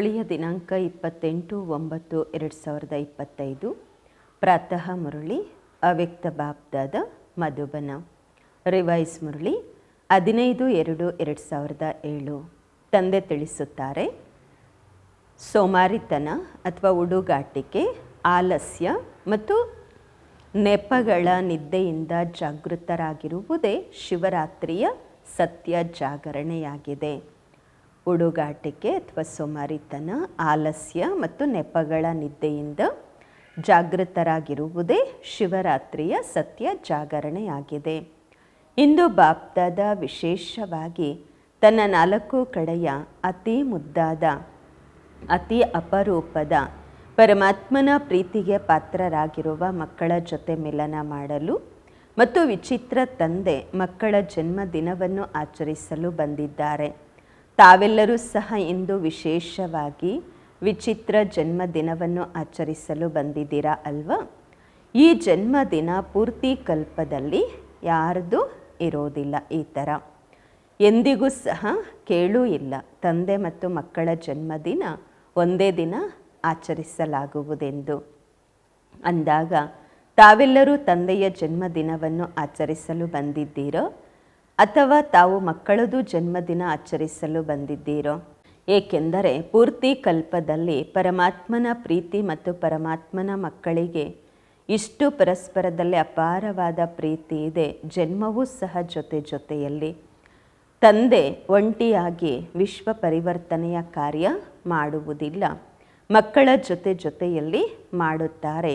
ಮುರಳಿಯ ದಿನಾಂಕ ಇಪ್ಪತ್ತೆಂಟು ಒಂಬತ್ತು ಎರಡು ಸಾವಿರದ ಇಪ್ಪತ್ತೈದು. ಪ್ರಾತಃ ಮುರುಳಿ, ಅವ್ಯಕ್ತ ಬಾಬ್ದಾದ ಮಧುಬನ. ರಿವೈಸ್ ಮುರಳಿ, ಹದಿನೈದು ಎರಡು ಎರಡು ಸಾವಿರದ ಏಳು. ತಂದೆ ತಿಳಿಸುತ್ತಾರೆ, ಸೋಮಾರಿತನ ಅಥವಾ ಉಡುಗಾಟಿಕೆ, ಆಲಸ್ಯ ಮತ್ತು ನೆಪಗಳ ನಿದ್ದೆಯಿಂದ ಜಾಗೃತರಾಗಿರುವುದೇ ಶಿವರಾತ್ರಿಯ ಸತ್ಯ ಜಾಗರಣೆಯಾಗಿದೆ. ಉಡುಗಾಟಿಕೆ ಅಥವಾ ಸೋಮಾರಿತನ, ಆಲಸ್ಯ ಮತ್ತು ನೆಪಗಳ ನಿದ್ದೆಯಿಂದ ಜಾಗೃತರಾಗಿರುವುದೇ ಶಿವರಾತ್ರಿಯ ಸತ್ಯ ಜಾಗರಣೆಯಾಗಿದೆ. ಇಂದು ಬಾಪ್ದಾದ ವಿಶೇಷವಾಗಿ ತನ್ನ ನಾಲ್ಕು ಕಡೆಯ ಅತಿ ಮುದ್ದಾದ, ಅತಿ ಅಪರೂಪದ ಪರಮಾತ್ಮನ ಪ್ರೀತಿಗೆ ಪಾತ್ರರಾಗಿರುವ ಮಕ್ಕಳ ಜೊತೆ ಮಿಲನ ಮಾಡಲು ಮತ್ತು ವಿಚಿತ್ರ ತಂದೆ ಮಕ್ಕಳ ಜನ್ಮದಿನವನ್ನು ಆಚರಿಸಲು ಬಂದಿದ್ದಾರೆ. ತಾವೆಲ್ಲರೂ ಸಹ ಇಂದು ವಿಶೇಷವಾಗಿ ವಿಚಿತ್ರ ಜನ್ಮದಿನವನ್ನು ಆಚರಿಸಲು ಬಂದಿದ್ದೀರಾ ಅಲ್ವಾ? ಈ ಜನ್ಮದಿನ ಪೂರ್ತಿ ಕಲ್ಪದಲ್ಲಿ ಯಾರ್ದು ಇರೋದಿಲ್ಲ ಈ ಥರ. ಎಂದಿಗೂ ಸಹ ಕೇಳೂ ಇಲ್ಲ. ತಂದೆ ಮತ್ತು ಮಕ್ಕಳ ಜನ್ಮದಿನ ಒಂದೇ ದಿನ ಆಚರಿಸಲಾಗುವುದೆಂದು. ಅಂದಾಗ ತಾವೆಲ್ಲರೂ ತಂದೆಯ ಜನ್ಮದಿನವನ್ನು ಆಚರಿಸಲು ಬಂದಿದ್ದೀರೋ? ಅಥವಾ ತಾವು ಮಕ್ಕಳದು ಜನ್ಮದಿನ ಆಚರಿಸಲು ಬಂದಿದ್ದೀರೋ? ಏಕೆಂದರೆ ಪೂರ್ತಿ ಕಲ್ಪದಲ್ಲಿ ಪರಮಾತ್ಮನ ಪ್ರೀತಿ ಮತ್ತು ಪರಮಾತ್ಮನ ಮಕ್ಕಳಿಗೆ ಇಷ್ಟು ಪರಸ್ಪರದಲ್ಲಿ ಅಪಾರವಾದ ಪ್ರೀತಿ ಇದೆ, ಜನ್ಮವೂ ಸಹ ಜೊತೆ ಜೊತೆಯಲ್ಲಿ. ತಂದೆ ಒಂಟಿಯಾಗಿ ವಿಶ್ವ ಪರಿವರ್ತನೆಯ ಕಾರ್ಯ ಮಾಡುವುದಿಲ್ಲ, ಮಕ್ಕಳ ಜೊತೆ ಜೊತೆಯಲ್ಲಿ ಮಾಡುತ್ತಾರೆ.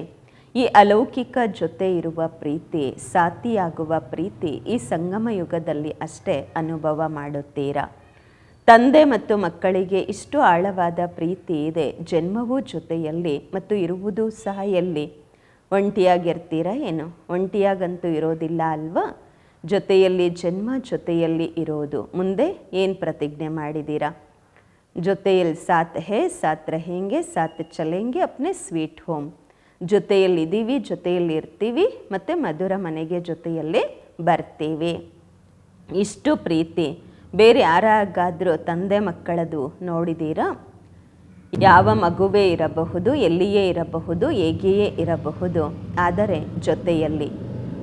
ಈ ಅಲೌಕಿಕ ಜೊತೆ ಇರುವ ಪ್ರೀತಿ ಸಾತಿಯಾಗುವ ಪ್ರೀತಿ ಈ ಸಂಗಮ ಯುಗದಲ್ಲಿ ಅಷ್ಟೇ ಅನುಭವ ಮಾಡುತ್ತೀರಾ? ತಂದೆ ಮತ್ತು ಮಕ್ಕಳಿಗೆ ಇಷ್ಟು ಆಳವಾದ ಪ್ರೀತಿ ಇದೆ, ಜನ್ಮವೂ ಜೊತೆಯಲ್ಲಿ ಮತ್ತು ಇರುವುದು ಸಹ ಎಲ್ಲಿ? ಒಂಟಿಯಾಗಿರ್ತೀರಾ ಏನು? ಒಂಟಿಯಾಗಂತೂ ಇರೋದಿಲ್ಲ ಅಲ್ವಾ? ಜೊತೆಯಲ್ಲಿ, ಜನ್ಮ ಜೊತೆಯಲ್ಲಿ ಇರೋದು. ಮುಂದೆ ಏನು ಪ್ರತಿಜ್ಞೆ ಮಾಡಿದ್ದೀರಾ ಜೊತೆಯಲ್ಲಿ ಸಾತ್ ಹೇ ಸಾತ್ ರಹೇಂಗೆ ಸಾತ್ ಚಲೇಂಗೆ, ಅಪ್ನೆ ಸ್ವೀಟ್ ಹೋಮ್. ಜೊತೆಯಲ್ಲಿದ್ದೀವಿ ಜೊತೆಯಲ್ಲಿ ಇರ್ತೀವಿ ಮತ್ತು ಮಧುರ ಮನೆಗೆ ಜೊತೆಯಲ್ಲೇ ಬರ್ತೀವಿ. ಇಷ್ಟು ಪ್ರೀತಿ. ಬೇರೆ ಯಾರಾಗಾದರೂ ತಂದೆ ಮಕ್ಕಳದು ನೋಡಿದ್ದೀರಾ? ಯಾವ ಮಗುವೇ ಇರಬಹುದು, ಎಲ್ಲಿಯೇ ಇರಬಹುದು, ಹೇಗೆಯೇ ಇರಬಹುದು, ಆದರೆ ಜೊತೆಯಲ್ಲಿ.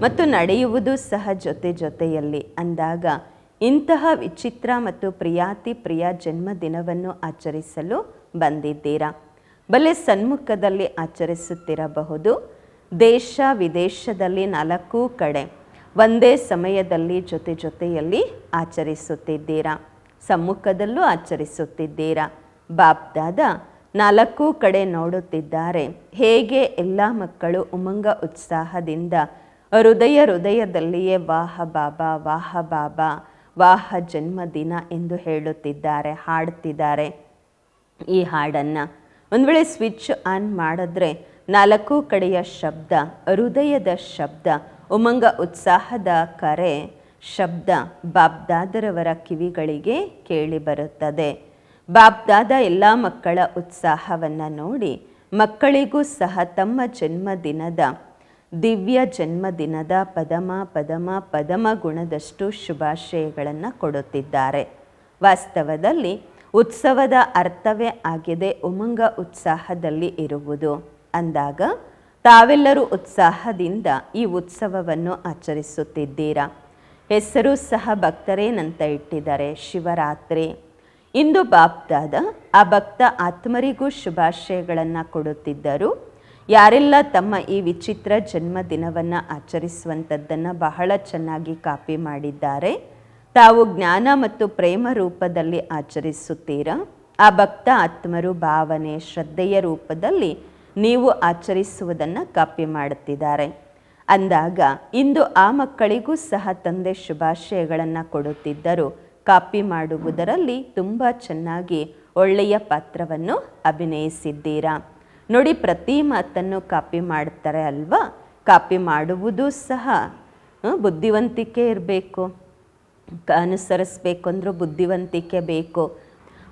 ಮತ್ತು ನಡೆಯುವುದು ಸಹ ಜೊತೆ ಜೊತೆಯಲ್ಲಿ. ಅಂದಾಗ ಇಂತಹ ವಿಚಿತ್ರ ಮತ್ತು ಪ್ರಿಯಾತಿ ಪ್ರಿಯ ಜನ್ಮದಿನವನ್ನು ಆಚರಿಸಲು ಬಂದಿದ್ದೀರಾ? ಬಲೆ ಸನ್ಮುಖದಲ್ಲಿ ಆಚರಿಸುತ್ತಿರಬಹುದು. ದೇಶ ವಿದೇಶದಲ್ಲಿ ನಾಲ್ಕು ಕಡೆ ಒಂದೇ ಸಮಯದಲ್ಲಿ ಜೊತೆ ಜೊತೆಯಲ್ಲಿ ಆಚರಿಸುತ್ತಿದ್ದೀರಾ? ಸಮ್ಮುಖದಲ್ಲೂ ಆಚರಿಸುತ್ತಿದ್ದೀರಾ? ಬಾಬ್ದಾದ ನಾಲ್ಕು ಕಡೆ ನೋಡುತ್ತಿದ್ದಾರೆ. ಹೇಗೆ ಎಲ್ಲ ಮಕ್ಕಳು ಉಮಂಗ ಉತ್ಸಾಹದಿಂದ ಹೃದಯ ಹೃದಯದಲ್ಲಿಯೇ ವಾಹ ಬಾಬಾ ವಾಹ ಬಾಬಾ, ವಾಹ ಜನ್ಮದಿನ ಎಂದು ಹೇಳುತ್ತಿದ್ದಾರೆ, ಹಾಡುತ್ತಿದ್ದಾರೆ. ಈ ಹಾಡನ್ನು ಒಂದು ವೇಳೆ ಸ್ವಿಚ್ ಆನ್ ಮಾಡಿದ್ರೆ ನಾಲ್ಕು ಕಡೆಯ ಶಬ್ದ, ಹೃದಯದ ಶಬ್ದ, ಉಮಂಗ ಉತ್ಸಾಹದ ಕರೆ, ಶಬ್ದ ಬಾಬ್ದಾದರವರ ಕಿವಿಗಳಿಗೆ ಕೇಳಿ ಬರುತ್ತದೆ. ಬಾಬ್ದಾದ ಎಲ್ಲ ಮಕ್ಕಳ ಉತ್ಸಾಹವನ್ನು ನೋಡಿ ಮಕ್ಕಳಿಗೂ ಸಹ ತಮ್ಮ ಜನ್ಮದಿನದ, ದಿವ್ಯ ಜನ್ಮದಿನದ ಪದಮ ಪದಮ ಪದಮ ಗುಣದಷ್ಟು ಶುಭಾಶಯಗಳನ್ನು ಕೊಡುತ್ತಿದ್ದಾರೆ. ವಾಸ್ತವದಲ್ಲಿ ಉತ್ಸವದ ಅರ್ಥವೇ ಆಗಿದೆ ಉಮಂಗ ಉತ್ಸಾಹದಲ್ಲಿ ಇರುವುದು. ಅಂದಾಗ, ತಾವೆಲ್ಲರೂ ಉತ್ಸಾಹದಿಂದ ಈ ಉತ್ಸವವನ್ನು ಆಚರಿಸುತ್ತಿದ್ದೀರಾ? ಹೆಸರು ಸಹ ಭಕ್ತರೇನಂತ ಇಟ್ಟಿದ್ದಾರೆ ಶಿವರಾತ್ರಿ. ಇಂದು ಬಾಪ್ದಾದ ಆ ಭಕ್ತ ಆತ್ಮರಿಗೂ ಶುಭಾಶಯಗಳನ್ನು ಕೊಡುತ್ತಿದ್ದರು, ಯಾರೆಲ್ಲ ತಮ್ಮ ಈ ವಿಚಿತ್ರ ಜನ್ಮದಿನವನ್ನು ಆಚರಿಸುವಂಥದ್ದನ್ನು ಬಹಳ ಚೆನ್ನಾಗಿ ಕಾಪಿ ಮಾಡಿದ್ದಾರೆ. ತಾವು ಜ್ಞಾನ ಮತ್ತು ಪ್ರೇಮ ರೂಪದಲ್ಲಿ ಆಚರಿಸುತ್ತೀರಾ? ಆ ಭಕ್ತ ಆತ್ಮರು ಭಾವನೆ, ಶ್ರದ್ಧೆಯ ರೂಪದಲ್ಲಿ ನೀವು ಆಚರಿಸುವುದನ್ನು ಕಾಪಿ ಮಾಡುತ್ತಿದ್ದಾರೆ. ಅಂದಾಗ ಇಂದು ಆ ಮಕ್ಕಳಿಗೂ ಸಹ ತಂದೆ ಶುಭಾಶಯಗಳನ್ನು ಕೊಡುತ್ತಿದ್ದರು ಕಾಪಿ ಮಾಡುವುದರಲ್ಲಿ ತುಂಬ ಚೆನ್ನಾಗಿ ಒಳ್ಳೆಯ ಪಾತ್ರವನ್ನು ಅಭಿನಯಿಸಿದ್ದೀರಾ? ನೋಡಿ ಪ್ರತಿ ಮಾತನ್ನು ಕಾಪಿ ಮಾಡ್ತಾರೆ ಅಲ್ವಾ? ಕಾಪಿ ಮಾಡುವುದು ಸಹ ಬುದ್ಧಿವಂತಿಕೆ ಇರಬೇಕು. ಅನುಸರಿಸ್ಬೇಕು ಅಂದರೂ ಬುದ್ಧಿವಂತಿಕೆ ಬೇಕು.